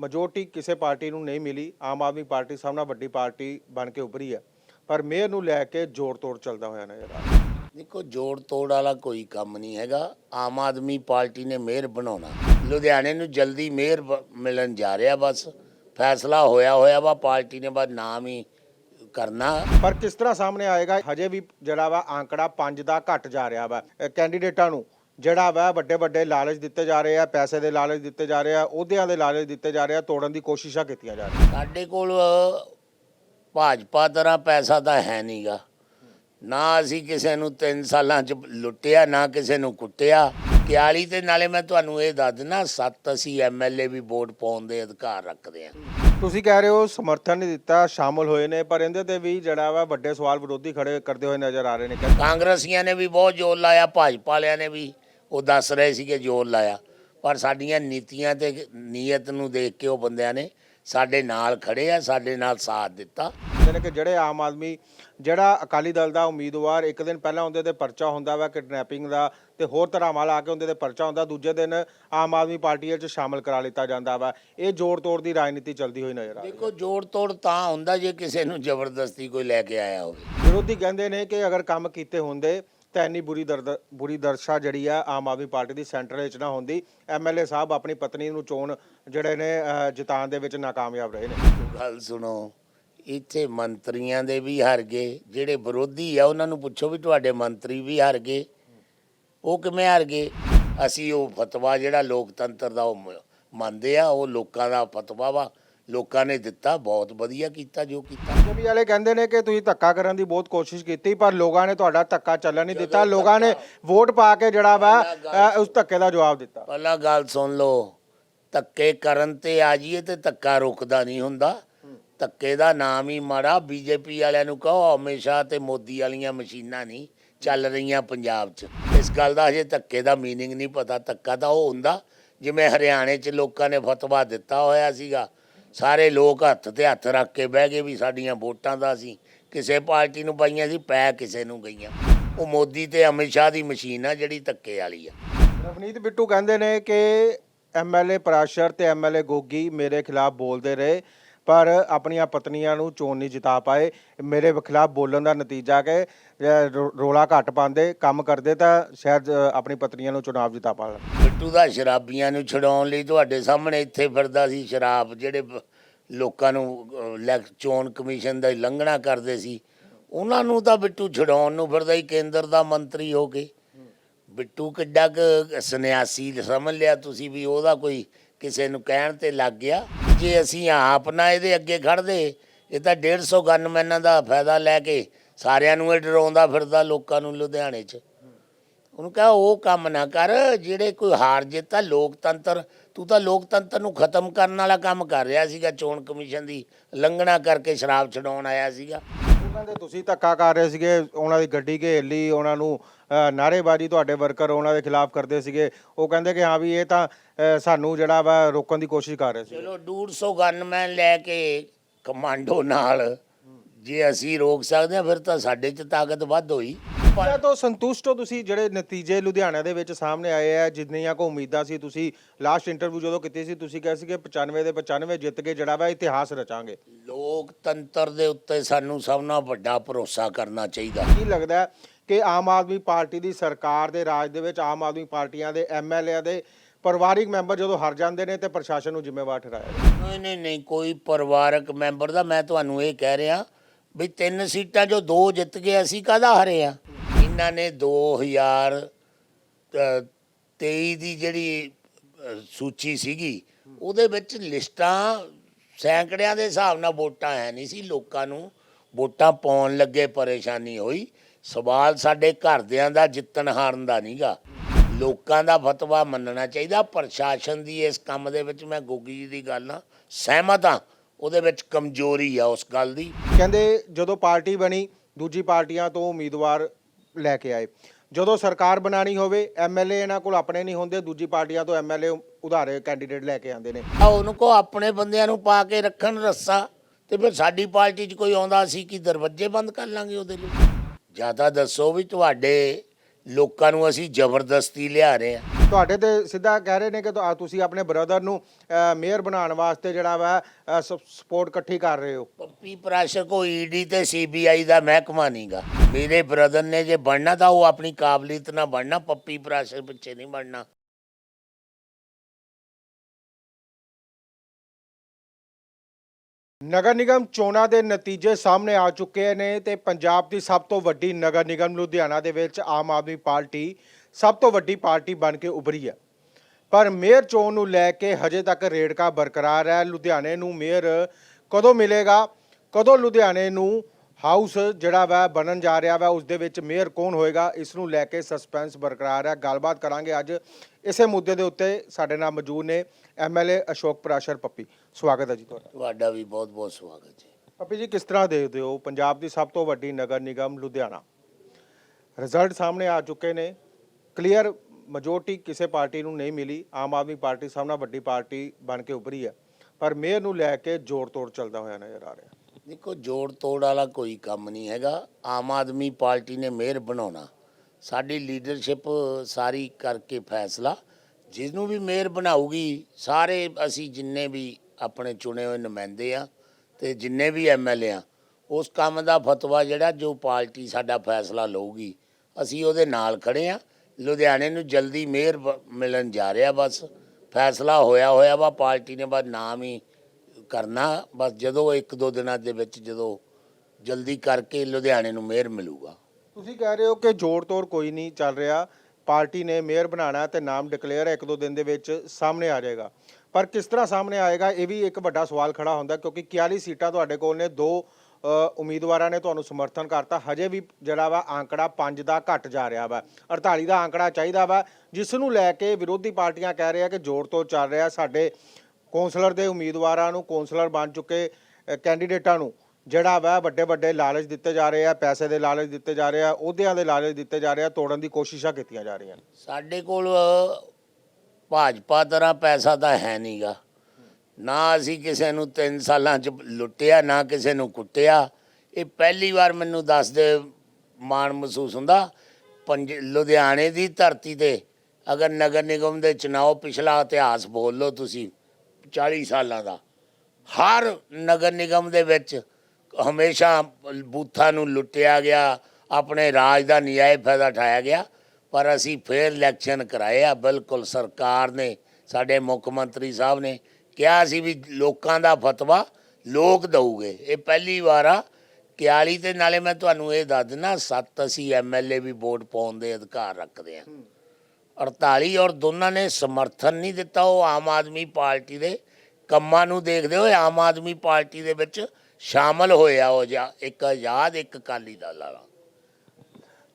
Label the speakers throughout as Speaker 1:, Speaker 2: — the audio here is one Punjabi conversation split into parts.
Speaker 1: ਮੈਜੋਰਟੀ ਕਿਸੇ ਪਾਰਟੀ ਨੂੰ ਨਹੀਂ ਮਿਲੀ ਆਮ ਆਦਮੀ ਪਾਰਟੀ ਸਭ ਨਾਲ ਵੱਡੀ ਪਾਰਟੀ ਬਣ ਕੇ ਉੱਭਰੀ ਹੈ ਪਰ ਮੇਅਰ ਨੂੰ ਲੈ ਕੇ ਜੋੜ ਤੋੜ ਚੱਲਦਾ ਹੋਇਆ ਨਜ਼ਰ ਆ ਰਿਹਾ
Speaker 2: ਦੇਖੋ ਜੋੜ ਤੋੜ ਵਾਲਾ ਕੋਈ ਕੰਮ ਨਹੀਂ ਹੈਗਾ ਆਮ ਆਦਮੀ ਪਾਰਟੀ ਨੇ ਮੇਅਰ ਬਣਾਉਣਾ। ਲੁਧਿਆਣੇ ਨੂੰ ਜਲਦੀ ਮੇਅਰ ਮਿਲਣ ਜਾ ਰਿਹਾ ਬਸ ਫੈਸਲਾ ਹੋਇਆ ਹੋਇਆ ਵਾ ਪਾਰਟੀ ਨੇ ਬਸ ਨਾਮ ਹੀ ਕਰਨਾ।
Speaker 1: ਪਰ ਕਿਸ ਤਰ੍ਹਾਂ ਸਾਹਮਣੇ ਆਏਗਾ ਹਜੇ ਵੀ ਜਿਹੜਾ ਵਾ ਆંકੜਾ 5 ਦਾ ਘਟ ਜਾ ਰਿਹਾ ਵਾ ਕੈਂਡੀਡੇਟਾਂ ਨੂੰ। ਜਿਹੜਾ ਵਾ ਵੱਡੇ ਵੱਡੇ ਲਾਲਚ ਦਿੱਤੇ ਜਾ ਰਹੇ ਆ ਪੈਸੇ ਦੇ ਲਾਲਚ ਦਿੱਤੇ ਜਾ ਰਹੇ ਆ ਅਹੁਦਿਆਂ ਦੇ ਲਾਲਚ ਦਿੱਤੇ ਜਾ ਰਹੇ ਆ ਤੋੜਨ ਦੀ ਕੋਸ਼ਿਸ਼ਾਂ ਕੀਤੀਆਂ ਜਾ ਰਹੀਆਂ।
Speaker 2: ਸਾਡੇ ਕੋਲ ਭਾਜਪਾ ਤਰ੍ਹਾਂ ਪੈਸਾ ਤਾਂ ਹੈ ਨਹੀਂਗਾ। ਨਾ ਅਸੀਂ ਕਿਸੇ ਨੂੰ 3 ਸਾਲਾਂ ਚ ਲੁੱਟਿਆ ਨਾ ਕਿਸੇ ਨੂੰ ਕੁੱਟਿਆ। ਕਿਆਲੀ ਤੇ ਨਾਲੇ ਮੈਂ ਤੁਹਾਨੂੰ ਇਹ ਦੱਸ ਦਿੰਦਾ ਸੱਤ ਅਸੀਂ ਐਮਐਲਏ ਵੀ ਵੋਟ ਪਾਉਣ ਦੇ ਅਧਿਕਾਰ ਰੱਖਦੇ ਹਾਂ।
Speaker 1: ਤੁਸੀਂ ਕਹਿ ਰਹੇ ਹੋ ਸਮਰਥਨ ਨਹੀਂ ਦਿੱਤਾ ਸ਼ਾਮਲ ਹੋਏ ਨੇ ਪਰ ਇਹਦੇ ਤੇ ਵੀ ਜਿਹੜਾ ਵਾ ਵੱਡੇ ਸਵਾਲ ਵਿਰੋਧੀ ਖੜੇ ਕਰਦੇ ਹੋਏ ਨਜ਼ਰ ਆ ਰਹੇ ਨੇ।
Speaker 2: ਕਾਂਗਰਸੀਆਂ ਨੇ ਵੀ ਬਹੁਤ ਜ਼ੋਰ ਲਾਇਆ ਭਾਜਪਾ ਵਾਲਿਆਂ ਨੇ ਵੀ। ਉਹ ਦੱਸ ਰਹੇ ਸੀ ਕਿ ਜ਼ੋਰ ਲਾਇਆ। ਪਰ ਸਾਡੀਆਂ ਨੀਤੀਆਂ ਤੇ ਨੀਅਤ ਨੂੰ ਦੇਖ ਕੇ ਉਹ ਬੰਦਿਆਂ ਨੇ ਸਾਡੇ ਨਾਲ ਖੜੇ ਆ ਸਾਡੇ ਨਾਲ ਸਾਥ ਦਿੱਤਾ।
Speaker 1: ਨੇ ਕਿ ਜਿਹੜੇ ਆਮ ਆਦਮੀ ਜਿਹੜਾ ਅਕਾਲੀ ਦਲ ਦਾ ਉਮੀਦਵਾਰ ਇੱਕ ਦਿਨ ਪਹਿਲਾਂ ਉਹਦੇ ਤੇ ਪਰਚਾ ਹੁੰਦਾ ਵਾ ਕਿਡਨੈਪਿੰਗ ਦਾ ਤੇ ਹੋਰ ਤਰ੍ਹਾਂ ਲਾ ਕੇ ਉਹਦੇ ਤੇ ਪਰਚਾ ਹੁੰਦਾ ਦੂਜੇ ਦਿਨ ਆਮ ਆਦਮੀ ਪਾਰਟੀ ਵਿੱਚ ਸ਼ਾਮਲ ਕਰਾ ਲਿੱਤਾ ਜਾਂਦਾ ਵਾ। ਇਹ ਜੋੜ ਤੋੜ ਦੀ ਰਾਜਨੀਤੀ ਚੱਲਦੀ ਹੋਈ ਨਜ਼ਰ ਆ ਰਹੀ
Speaker 2: ਦੇਖੋ ਜੋੜ ਤੋੜ ਤਾਂ ਹੁੰਦਾ ਜੇ ਕਿਸੇ ਨੂੰ ਜ਼ਬਰਦਸਤੀ ਕੋਈ ਲੈ ਕੇ ਆਇਆ ਹੋਵੇ।
Speaker 1: ਵਿਰੋਧੀ ਕਹਿੰਦੇ ਨੇ ਕਿ ਅਗਰ ਕੰਮ ਕੀਤੇ ਹੁੰਦੇ ਤਾਂ ਇੰਨੀ ਬੁਰੀ ਦਰਦ ਬੁਰੀ ਦਰਸ਼ਾ ਜਿਹੜੀ ਆ ਆਮ ਆਦਮੀ ਪਾਰਟੀ ਦੀ ਸੈਂਟਰ ਵਿੱਚ ਨਾ ਹੁੰਦੀ। ਐਮਐਲਏ ਸਾਹਿਬ ਆਪਣੀ ਪਤਨੀ ਨੂੰ ਚੋਣ ਜਿਹੜੇ ਨੇ ਅਹ, ਜਿਤਾਉਣ ਦੇ ਵਿੱਚ ਨਾਕਾਮਯਾਬ ਰਹੇ ਨੇ।
Speaker 2: ਗੱਲ ਸੁਣੋ ਇੱਥੇ ਮੰਤਰੀਆਂ ਦੇ ਵੀ ਹਾਰ ਗਏ ਜਿਹੜੇ ਵਿਰੋਧੀ ਆ ਉਹਨਾਂ ਨੂੰ ਪੁੱਛੋ ਵੀ ਤੁਹਾਡੇ ਮੰਤਰੀ ਵੀ ਹਾਰ ਗਏ। ਉਹ ਕਿਵੇਂ ਹਾਰ ਗਏ? ਅਸੀਂ ਉਹ ਫਤਵਾ ਜਿਹੜਾ ਲੋਕਤੰਤਰ ਦਾ ਉਹ ਮੰਨਦੇ ਆ ਉਹ ਲੋਕਾਂ ਦਾ ਫਤਵਾ ਵਾ। ਲੋਕਾਂ ਨੇ ਦਿੱਤਾ ਬਹੁਤ ਵਧੀਆ ਕੀਤਾ ਜੋ ਕੀਤਾ।
Speaker 1: ਵੀ ਵਾਲੇ ਕਹਿੰਦੇ ਨੇ ਕਿ ਤੁਸੀਂ ਧੱਕਾ ਕਰਨ ਦੀ ਬਹੁਤ ਕੋਸ਼ਿਸ਼ ਕੀਤੀ ਪਰ ਲੋਕਾਂ ਨੇ ਤੁਹਾਡਾ ਧੱਕਾ ਚੱਲਣ ਨਹੀਂ ਦਿੱਤਾ। ਲੋਕਾਂ ਨੇ ਵੋਟ ਪਾ ਕੇ ਜਿਹੜਾ ਵਾ ਉਸ ਧੱਕੇ ਦਾ ਜਵਾਬ ਦਿੱਤਾ।
Speaker 2: ਪਹਿਲਾਂ ਗੱਲ ਸੁਣ ਲਓ ਧੱਕੇ ਕਰਨ ਤੇ ਆ ਜਾਈਏ ਤੇ ਧੱਕਾ ਰੁਕਦਾ ਨਹੀਂ ਹੁੰਦਾ। ਧੱਕੇ ਦਾ ਨਾਮ ਹੀ ਮਾੜਾ ਬੀਜੇਪੀ ਵਾਲਿਆਂ ਨੂੰ ਕਹੋ ਹਮੇਸ਼ਾ ਤੇ ਮੋਦੀ ਵਾਲੀਆਂ ਮਸ਼ੀਨਾਂ ਨਹੀਂ ਚੱਲ ਰਹੀਆਂ ਪੰਜਾਬ 'ਚ। ਇਸ ਗੱਲ ਦਾ ਹਜੇ ਧੱਕੇ ਦਾ ਮੀਨਿੰਗ ਨਹੀਂ ਪਤਾ ਧੱਕਾ ਤਾਂ ਉਹ ਹੁੰਦਾ। ਜਿਵੇਂ ਹਰਿਆਣੇ 'ਚ ਲੋਕਾਂ ਨੇ ਫਤਵਾ ਦਿੱਤਾ ਹੋਇਆ ਸੀਗਾ ਸਾਰੇ ਲੋਕ ਹੱਥ ਤੇ ਹੱਥ ਰੱਖ ਕੇ ਬਹਿ ਗਏ ਵੀ ਸਾਡੀਆਂ ਵੋਟਾਂ ਦਾ ਸੀ ਕਿਸੇ ਪਾਰਟੀ ਨੂੰ ਪਾਈਆਂ ਸੀ, ਪੈ ਕਿਸੇ ਨੂੰ ਗਈਆਂ। ਉਹ ਮੋਦੀ ਤੇ ਅਮਿਤ ਸ਼ਾਹ ਦੀ ਮਸ਼ੀਨ ਆ ਜਿਹੜੀ ਧੱਕੇ ਵਾਲੀ ਆ।
Speaker 1: ਰਵਨੀਤ ਬਿੱਟੂ ਕਹਿੰਦੇ ਨੇ ਕਿ ਐਮਐਲਏ ਪਰਾਸ਼ਰ ਤੇ ਐਮਐਲਏ ਗੋਗੀ ਮੇਰੇ ਖਿਲਾਫ ਬੋਲਦੇ ਰਹੇ। ਪਰ ਆਪਣੀਆਂ ਪਤਨੀਆਂ ਨੂੰ ਚੋਣ ਨਹੀਂ ਜਿਤਾ ਪਾਏ। ਮੇਰੇ ਖਿਲਾਫ ਬੋਲਣ ਦਾ ਨਤੀਜਾ ਕਿ ਰੋ- ਰੋਲਾ ਘੱਟ ਪਾਉਂਦੇ ਕੰਮ ਕਰਦੇ ਤਾਂ ਸ਼ਾਇਦ ਆਪਣੀ ਪਤਨੀਆਂ ਨੂੰ ਚੁਣਾਵ ਜਿਤਾ ਪਾ ਪਾਣ।
Speaker 2: ਬਿੱਟੂ ਦਾ ਸ਼ਰਾਬੀਆਂ ਨੂੰ ਛਡਾਉਣ ਲਈ ਤੁਹਾਡੇ ਸਾਹਮਣੇ ਇੱਥੇ ਫਿਰਦਾ ਸੀ ਸ਼ਰਾਬ ਜਿਹੜੇ ਲੋਕਾਂ ਨੂੰ ਅਹ, ਚੋਣ ਕਮਿਸ਼ਨ ਦਾ ਉਲੰਘਣਾ ਕਰਦੇ ਸੀ। ਉਹਨਾਂ ਨੂੰ ਤਾਂ ਬਿੱਟੂ ਛਡਾਉਣ ਨੂੰ ਫਿਰਦਾ ਹੀ ਕੇਂਦਰ ਦਾ ਮੰਤਰੀ ਹੋ ਕੇ। ਬਿੱਟੂ ਕਿੱਡਾ ਕੁ ਸੰਨਿਆਸੀ ਸਮਝ ਲਿਆ ਤੁਸੀਂ ਵੀ ਉਹਦਾ ਕੋਈ ਕਿਸੇ ਨੂੰ ਕਹਿਣ ਤੇ ਲੱਗ ਗਿਆ। ਜੇ ਅਸੀਂ ਆਪ ਨਾ ਇਹਦੇ ਅੱਗੇ ਖੜਦੇ ਇਹ ਤਾਂ 150 ਗਨਮੈਨਾਂ ਦਾ ਫਾਇਦਾ ਲੈ ਕੇ ਸਾਰਿਆਂ ਨੂੰ ਇਹ ਡਰਾਉਂਦਾ ਫਿਰਦਾ ਲੋਕਾਂ ਨੂੰ ਲੁਧਿਆਣੇ 'ਚ। ਉਹਨੂੰ ਕਹਾ, ਉਹ ਕੰਮ ਨਾ ਕਰ, ਜਿਹੜੇ ਕੋਈ ਹਾਰ ਜਿੱਤ ਲੋਕਤੰਤਰ, ਤੂੰ ਤਾਂ ਲੋਕਤੰਤਰ ਨੂੰ ਖਤਮ ਕਰਨ ਵਾਲਾ ਕੰਮ ਕਰ ਰਿਹਾ ਸੀਗਾ, ਚੋਣ ਕਮਿਸ਼ਨ ਦੀ ਲੰਘਣਾ ਕਰਕੇ ਸ਼ਰਾਬ ਛਡਾਉਣ ਆਇਆ ਸੀਗਾ।
Speaker 1: ਕਹਿੰਦੇ ਤੁਸੀਂ ਧੱਕਾ ਕਰ ਰਹੇ ਸੀਗੇ ਉਹਨਾਂ ਦੀ ਗੱਡੀ ਘੇਰ ਲਈ ਉਹਨਾਂ ਨੂੰ ਅਹ, ਨਾਅਰੇਬਾਜ਼ੀ ਤੁਹਾਡੇ ਵਰਕਰ ਉਹਨਾਂ ਦੇ ਖਿਲਾਫ ਕਰਦੇ ਸੀਗੇ। ਉਹ ਕਹਿੰਦੇ ਕਿ ਹਾਂ ਵੀ ਇਹ ਤਾਂ ਅਹ, ਸਾਨੂੰ ਜਿਹੜਾ ਵਾ ਰੋਕਣ ਦੀ ਕੋਸ਼ਿਸ਼ ਕਰ ਰਹੇ ਸੀ
Speaker 2: ਚਲੋ 150 ਗਨਮੈਨ ਲੈ ਕੇ ਕਮਾਂਡੋ ਨਾਲ ਜੇ ਅਸੀਂ ਰੋਕ ਸਕਦੇ ਹਾਂ ਫਿਰ ਤਾਂ ਸਾਡੇ 'ਚ ਤਾਕਤ ਵੱਧ ਹੋਈ।
Speaker 1: ਪਰ ਤੋਂ ਸੰਤੁਸ਼ਟ ਹੋ ਤੁਸੀਂ ਜਿਹੜੇ ਨਤੀਜੇ ਲੁਧਿਆਣਾ ਦੇ ਵਿੱਚ ਸਾਹਮਣੇ ਆਏ ਆ ਜਿੰਨੀਆਂ ਕੋ ਉਮੀਦਾਂ ਸੀ ਤੁਸੀਂ ਲਾਸਟ ਇੰਟਰਵਿਊ ਜਦੋਂ ਕੀਤੀ ਸੀ ਤੁਸੀਂ ਕਹੇ ਸੀ ਕਿ 95 ਦੇ 95 ਜਿੱਤ ਕੇ ਜਿਹੜਾ ਵਾ ਇਤਿਹਾਸ ਰਚਾਂਗੇ।
Speaker 2: ਲੋਕਤੰਤਰ ਦੇ ਉੱਤੇ ਸਾਨੂੰ ਸਭ ਨਾਲ ਵੱਡਾ ਭਰੋਸਾ ਕਰਨਾ ਚਾਹੀਦਾ।
Speaker 1: ਕੀ ਲੱਗਦਾ ਕਿ ਆਮ ਆਦਮੀ ਪਾਰਟੀ ਦੀ ਸਰਕਾਰ ਦੇ ਰਾਜ ਦੇ ਵਿੱਚ ਆਮ ਆਦਮੀ ਪਾਰਟੀਆਂ ਦੇ ਐਮਐਲਏ ਦੇ ਪਰਿਵਾਰਿਕ ਮੈਂਬਰ ਜਦੋਂ ਹਾਰ ਜਾਂਦੇ ਨੇ ਤੇ ਪ੍ਰਸ਼ਾਸਨ ਨੂੰ ਜ਼ਿੰਮੇਵਾਰ ਠਹਿਰਾਇਆ
Speaker 2: ਨਹੀਂ ਨਹੀਂ ਕੋਈ ਪਰਿਵਾਰਕ ਮੈਂਬਰ ਦਾ ਮੈਂ ਤੁਹਾਨੂੰ ਇਹ ਕਹਿ ਰਿਹਾ ਵੀ ਤਿੰਨ ਸੀਟਾਂ ਜੋ ਦੋ ਜਿੱਤ ਗਏ ਅਸੀਂ ਕਾਹਦਾ ਹਾਰੇ ਆ? ਇਹਨਾਂ ਨੇ 2023 ਦੀ ਜਿਹੜੀ ਸੂਚੀ ਸੀਗੀ, ਉਹਦੇ ਵਿੱਚ ਲਿਸਟਾਂ ਸੈਂਕੜਿਆਂ ਦੇ ਹਿਸਾਬ ਨਾਲ ਵੋਟਾਂ ਹੈ ਨਹੀਂ ਸੀ, ਲੋਕਾਂ ਨੂੰ ਵੋਟਾਂ ਪਾਉਣ ਲੱਗੇ ਪਰੇਸ਼ਾਨੀ ਹੋਈ। ਸਵਾਲ ਸਾਡੇ ਘਰਦਿਆਂ ਦਾ, ਜਿੱਤਣ ਹਾਰਨ ਦਾ ਨਹੀਂਗਾ ਲੋਕਾਂ ਦਾ ਫਤਵਾ ਮੰਨਣਾ ਚਾਹੀਦਾ। ਪ੍ਰਸ਼ਾਸਨ ਦੀ ਇਸ ਕੰਮ ਦੇ ਵਿੱਚ ਮੈਂ ਗੋਗੀ ਜੀ ਦੀ ਗੱਲ ਨਾਲ ਸਹਿਮਤ ਹਾਂ। ਉਹਦੇ ਵਿੱਚ ਕਮਜ਼ੋਰੀ ਆ ਉਸ ਗੱਲ ਦੀ।
Speaker 1: ਕਹਿੰਦੇ ਜਦੋਂ ਪਾਰਟੀ ਬਣੀ ਦੂਜੀ ਪਾਰਟੀਆਂ ਤੋਂ ਉਮੀਦਵਾਰ ਲੈ ਕੇ ਆਏ। ਜਦੋਂ ਸਰਕਾਰ ਬਣਾਣੀ ਹੋਵੇ ਐਮਐਲਏ ਇਹਨਾਂ ਕੋਲ ਆਪਣੇ ਨਹੀਂ ਹੁੰਦੇ ਦੂਜੀ ਪਾਰਟੀਆਂ ਤੋਂ ਐਮਐਲਏ ਉਧਾਰੇ ਕੈਂਡੀਡੇਟ ਲੈ ਕੇ ਆਉਂਦੇ ਨੇ।
Speaker 2: ਆ ਉਹਨੂੰ ਕੋ ਆਪਣੇ ਬੰਦਿਆਂ ਨੂੰ ਪਾ ਕੇ ਰੱਖਣ ਰੱਸਾ ਤੇ ਫਿਰ ਸਾਡੀ ਪਾਰਟੀ 'ਚ ਕੋਈ ਆਉਂਦਾ ਸੀ ਕਿ ਦਰਵਾਜ਼ੇ ਬੰਦ ਕਰ ਲਾਂਗੇ ਉਹਦੇ ਲਈ? ਜ਼ਿਆਦਾ ਦੱਸੋ ਵੀ ਤੁਹਾਡੇ ਲੋਕਾਂ ਨੂੰ ਅਸੀਂ ਜ਼ਬਰਦਸਤੀ ਲਿਆ ਰਹੇ ਆ
Speaker 1: ਤੁਹਾਡੇ ਤੇ ਸਿੱਧਾ ਕਹਿ ਰਹੇ ਨੇ ਕਿ ਤੁਹਾ- ਤੁਸੀਂ ਆਪਣੇ ਬ੍ਰਦਰ ਨੂੰ ਮੇਅਰ ਬਣਾਉਣ ਵਾਸਤੇ ਜਿਹੜਾ ਵਾ ਸਪੋਰਟ ਇਕੱਠੀ ਕਰ ਰਹੇ ਹੋ।
Speaker 2: ਪੱਪੀ ਪ੍ਰਾਸ਼ਰ ਕੋ ਈਡੀ ਤੇ ਸੀਬੀਆਈ ਦਾ ਮਹਿਕਮਾ ਨਹੀਂਗਾ। ਮੇਰੇ ਬ੍ਰਦਰ ਨੇ ਜੇ ਬਣਨਾ ਤਾਂ ਉਹ ਆਪਣੀ ਕਾਬਲੀਅਤ ਨਾਲ ਬਣਨਾ ਪੱਪੀ ਪ੍ਰਾਸ਼ਰ ਪਿੱਛੇ ਨਹੀਂ ਬਣਨਾ।
Speaker 1: ਨਗਰ ਨਿਗਮ ਚੋਣਾਂ ਦੇ ਨਤੀਜੇ ਸਾਹਮਣੇ ਆ ਚੁੱਕੇ ਨੇ ਤੇ ਪੰਜਾਬ ਦੀ ਸਭ ਤੋਂ ਵੱਡੀ ਨਗਰ ਨਿਗਮ ਲੁਧਿਆਣਾ ਦੇ ਵਿੱਚ ਆਮ ਆਦਮੀ ਪਾਰਟੀ ਸਭ ਤੋਂ ਵੱਡੀ ਪਾਰਟੀ ਬਣ ਕੇ ਉਭਰੀ ਹੈ। ਪਰ ਮੇਅਰ ਚੋਣ ਨੂੰ ਲੈ ਕੇ ਹਜੇ ਤੱਕ ਰੇੜਕਾ ਬਰਕਰਾਰ ਹੈ। ਲੁਧਿਆਣੇ ਨੂੰ ਮੇਅਰ ਕਦੋਂ ਮਿਲੇਗਾ? ਕਦੋਂ ਲੁਧਿਆਣੇ ਨੂੰ ਹਾਊਸ ਜਿਹੜਾ ਵਾ ਬਣਨ ਜਾ ਰਿਹਾ ਵਾ ਉਸ ਦੇ ਵਿੱਚ ਮੇਅਰ ਕੌਣ ਹੋਏਗਾ? ਇਸ ਨੂੰ ਲੈ ਕੇ ਸਸਪੈਂਸ ਬਰਕਰਾਰ ਹੈ। ਗੱਲਬਾਤ ਕਰਾਂਗੇ ਅੱਜ। ਇਸੇ ਮੁੱਦੇ ਦੇ ਉੱਤੇ ਸਾਡੇ ਨਾਲ ਮੌਜੂਦ ਨੇ ਐਮਐਲਏ ਅਸ਼ੋਕ ਪ੍ਰਾਸ਼ਰ ਪੱਪੀ। ਸਵਾਗਤ ਹੈ ਜੀ ਤੁਹਾਡਾ।
Speaker 2: ਤੁਹਾਡਾ ਵੀ ਬਹੁਤ ਬਹੁਤ ਸਵਾਗਤ ਜੀ।
Speaker 1: ਪੱਪੀ ਜੀ ਕਿਸ ਤਰ੍ਹਾਂ ਦੇਖਦੇ ਹੋ ਪੰਜਾਬ ਦੀ ਸਭ ਤੋਂ ਵੱਡੀ ਨਗਰ ਨਿਗਮ ਲੁਧਿਆਣਾ? ਰਿਜ਼ਲਟ ਸਾਹਮਣੇ ਆ ਚੁੱਕੇ ਨੇ। ਕਲੀਅਰ ਮੈਜੋਰਟੀ ਕਿਸੇ ਪਾਰਟੀ ਨੂੰ ਨਹੀਂ ਮਿਲੀ। ਆਮ ਆਦਮੀ ਪਾਰਟੀ ਨਾਲ ਵੱਡੀ ਪਾਰਟੀ ਬਣ ਕੇ ਉੱਭਰੀ ਹੈ। ਪਰ ਮੇਅਰ ਨੂੰ ਲੈ ਕੇ ਜ਼ੋਰ ਤੋੜ ਚੱਲਦਾ ਹੋਇਆ ਨਜ਼ਰ ਆ ਰਿਹਾ।
Speaker 2: ਦੇਖੋ, ਜੋੜ ਤੋੜ ਵਾਲਾ ਕੋਈ ਕੰਮ ਨਹੀਂ ਹੈਗਾ। ਆਮ ਆਦਮੀ ਪਾਰਟੀ ਨੇ ਮੇਅਰ ਬਣਾਉਣਾ। ਸਾਡੀ ਲੀਡਰਸ਼ਿਪ ਸਾਰੀ ਕਰਕੇ ਫੈਸਲਾ। ਜਿਹਨੂੰ ਵੀ ਮੇਅਰ ਬਣਾਊਗੀ, ਸਾਰੇ ਅਸੀਂ ਜਿੰਨੇ ਵੀ ਆਪਣੇ ਚੁਣੇ ਹੋਏ ਨੁਮਾਇੰਦੇ ਆ ਤੇ ਜਿੰਨੇ ਵੀ ਐਮਐਲਏ ਆ, ਉਸ ਕੰਮ ਦਾ ਫਤਵਾ ਜਿਹੜਾ ਜੋ ਪਾਰਟੀ ਸਾਡਾ ਫੈਸਲਾ ਲਊਗੀ, ਅਸੀਂ ਉਹਦੇ ਨਾਲ ਖੜੇ ਆ। ਲੁਧਿਆਣੇ ਨੂੰ ਜਲਦੀ ਮੇਅਰ ਬ- ਮਿਲਣ ਜਾ ਰਿਹਾ ਬਸ। ਫੈਸਲਾ ਹੋਇਆ ਹੋਇਆ ਵਾ, ਪਾਰਟੀ ਨੇ ਬਸ ਨਾਮ ਹੀ ਕਰਨਾ, ਬਸ ਜਦੋਂ ਇੱਕ ਦੋ ਦਿਨਾਂ ਦੇ ਵਿੱਚ ਜਦੋਂ ਜਲਦੀ ਕਰਕੇ ਲੁਧਿਆਣੇ ਨੂੰ ਮੇਅਰ ਮਿਲੂਗਾ।
Speaker 1: ਤੁਸੀਂ ਕਹਿ ਰਹੇ ਹੋ ਕਿ ਜੋੜ ਤੋੜ ਕੋਈ ਨਹੀਂ ਚੱਲ ਰਿਹਾ। ਪਾਰਟੀ ਨੇ ਮੇਅਰ ਬਣਾਉਣਾ ਤੇ ਨਾਮ ਡਿਕਲੇਅਰ ਇੱਕ ਦੋ ਦਿਨ ਦੇ ਵਿੱਚ ਸਾਹਮਣੇ ਆ ਜਾਏਗਾ। ਪਰ ਕਿਸ ਤਰ੍ਹਾਂ ਸਾਹਮਣੇ ਆਏਗਾ, ਇਹ ਵੀ ਇੱਕ ਵੱਡਾ ਸਵਾਲ ਖੜਾ ਹੁੰਦਾ, ਕਿਉਂਕਿ 41 ਸੀਟਾਂ ਤੁਹਾਡੇ ਕੋਲ ਨੇ, ਦੋ ਉਮੀਦਵਾਰਾਂ ਨੇ ਤੁਹਾਨੂੰ ਸਮਰਥਨ ਕਰਤਾ। ਹਜੇ ਵੀ ਜਿਹੜਾ ਵਾ ਆંકੜਾ 5 ਦਾ ਘਟ ਜਾ ਰਿਹਾ ਵਾ 48 ਦਾ ਆંકੜਾ ਚਾਹੀਦਾ ਵਾ, ਜਿਸ ਨੂੰ ਲੈ ਕੇ ਵਿਰੋਧੀ ਪਾਰਟੀਆਂ ਕਹਿ ਰਿਹਾ ਕਿ ਜੋੜ ਤੋਂ ਚੱਲ ਰਿਹਾ। ਸਾਡੇ ਕੌਂਸਲਰ ਦੇ ਉਮੀਦਵਾਰਾਂ ਨੂੰ ਕੌਂਸਲਰ ਬਣ ਚੁੱਕੇ ਕੈਂਡੀਡੇਟਾਂ ਨੂੰ, ਜਿਹੜਾ ਵਾ ਵੱਡੇ ਵੱਡੇ ਲਾਲਚ ਦਿੱਤੇ ਜਾ ਰਹੇ ਆ, ਪੈਸੇ ਦੇ ਲਾਲਚ ਦਿੱਤੇ ਜਾ ਰਹੇ ਆ, ਅਹੁਦਿਆਂ ਦੇ ਲਾਲਚ ਦਿੱਤੇ ਜਾ ਰਹੇ ਆ, ਤੋੜਨ ਦੀ ਕੋਸ਼ਿਸ਼ਾਂ ਕੀਤੀਆਂ ਜਾ ਰਹੀਆਂ ਨੇ।
Speaker 2: ਸਾਡੇ ਕੋਲ ਭਾਜਪਾ ਤਰ੍ਹਾਂ ਪੈਸਾ ਤਾਂ ਹੈ ਨਹੀਂਗਾ। ਨਾ ਅਸੀਂ ਕਿਸੇ ਨੂੰ 3 ਸਾਲਾਂ ਚ ਲੁੱਟਿਆ, ਨਾ ਕਿਸੇ ਨੂੰ ਕੁੱਟਿਆ। ਇਹ ਪਹਿਲੀ ਵਾਰ ਮੈਨੂੰ ਦੱਸਦੇ ਮਾਣ ਮਹਿਸੂਸ ਹੁੰਦਾ। ਪੰਜ, ਲੁਧਿਆਣੇ ਦੀ ਧਰਤੀ ਤੇ ਅਗਰ ਨਗਰ ਨਿਗਮ ਦੇ ਚੁਣਾਵ ਪਿਛਲਾ ਇਤਿਹਾਸ ਬੋਲ ਲਓ ਤੁਸੀਂ। 40 ਸਾਲਾਂ ਦਾ। ਹਰ ਨਗਰ ਨਿਗਮ ਦੇ ਵਿੱਚ ਹਮੇਸ਼ਾ ਬੂਥਾਂ ਨੂੰ ਲੁੱਟਿਆ ਗਿਆ, ਆਪਣੇ ਰਾਜ ਦਾ ਨਜਾਇਜ਼ ਫਾਇਦਾ ਉਠਾਇਆ ਗਿਆ, ਪਰ ਅਸੀਂ ਫੇਰ ਇਲੈਕਸ਼ਨ ਕਰਾਏ ਆ। ਬਿਲਕੁਲ ਸਰਕਾਰ ਨੇ, ਸਾਡੇ ਮੁੱਖ ਮੰਤਰੀ ਸਾਹਿਬ ਨੇ ਕਿਹਾ ਸੀ ਵੀ ਲੋਕਾਂ ਦਾ ਫਤਵਾ ਲੋਕ ਦਊਗੇ। ਇਹ ਪਹਿਲੀ ਵਾਰ ਆ। 41 ਤੇ ਨਾਲੇ ਮੈਂ ਤੁਹਾਨੂੰ ਇਹ ਦੱਸ ਦਿੰਦਾ ਸੱਤ ਅਸੀਂ ਐਮਐਲਏ ਵੀ ਵੋਟ ਪਾਉਣ ਦੇ ਅਧਿਕਾਰ ਰੱਖਦੇ ਆ। 48 ਔਰ ਦੋਨਾਂ ਨੇ ਸਮਰਥਨ ਨਹੀਂ ਦਿੱਤਾ। ਉਹ ਆਮ ਆਦਮੀ ਪਾਰਟੀ ਦੇ ਕੰਮਾਂ ਨੂੰ ਦੇਖਦੇ ਹੋਏ ਆਮ ਆਦਮੀ ਪਾਰਟੀ ਦੇ ਵਿੱਚ ਸ਼ਾਮਲ ਹੋਇਆ ਉਹ ਜਾਂ ਇੱਕ ਆਜ਼ਾਦ, ਇੱਕ ਅਕਾਲੀ ਦਲ ਵਾਲਾ।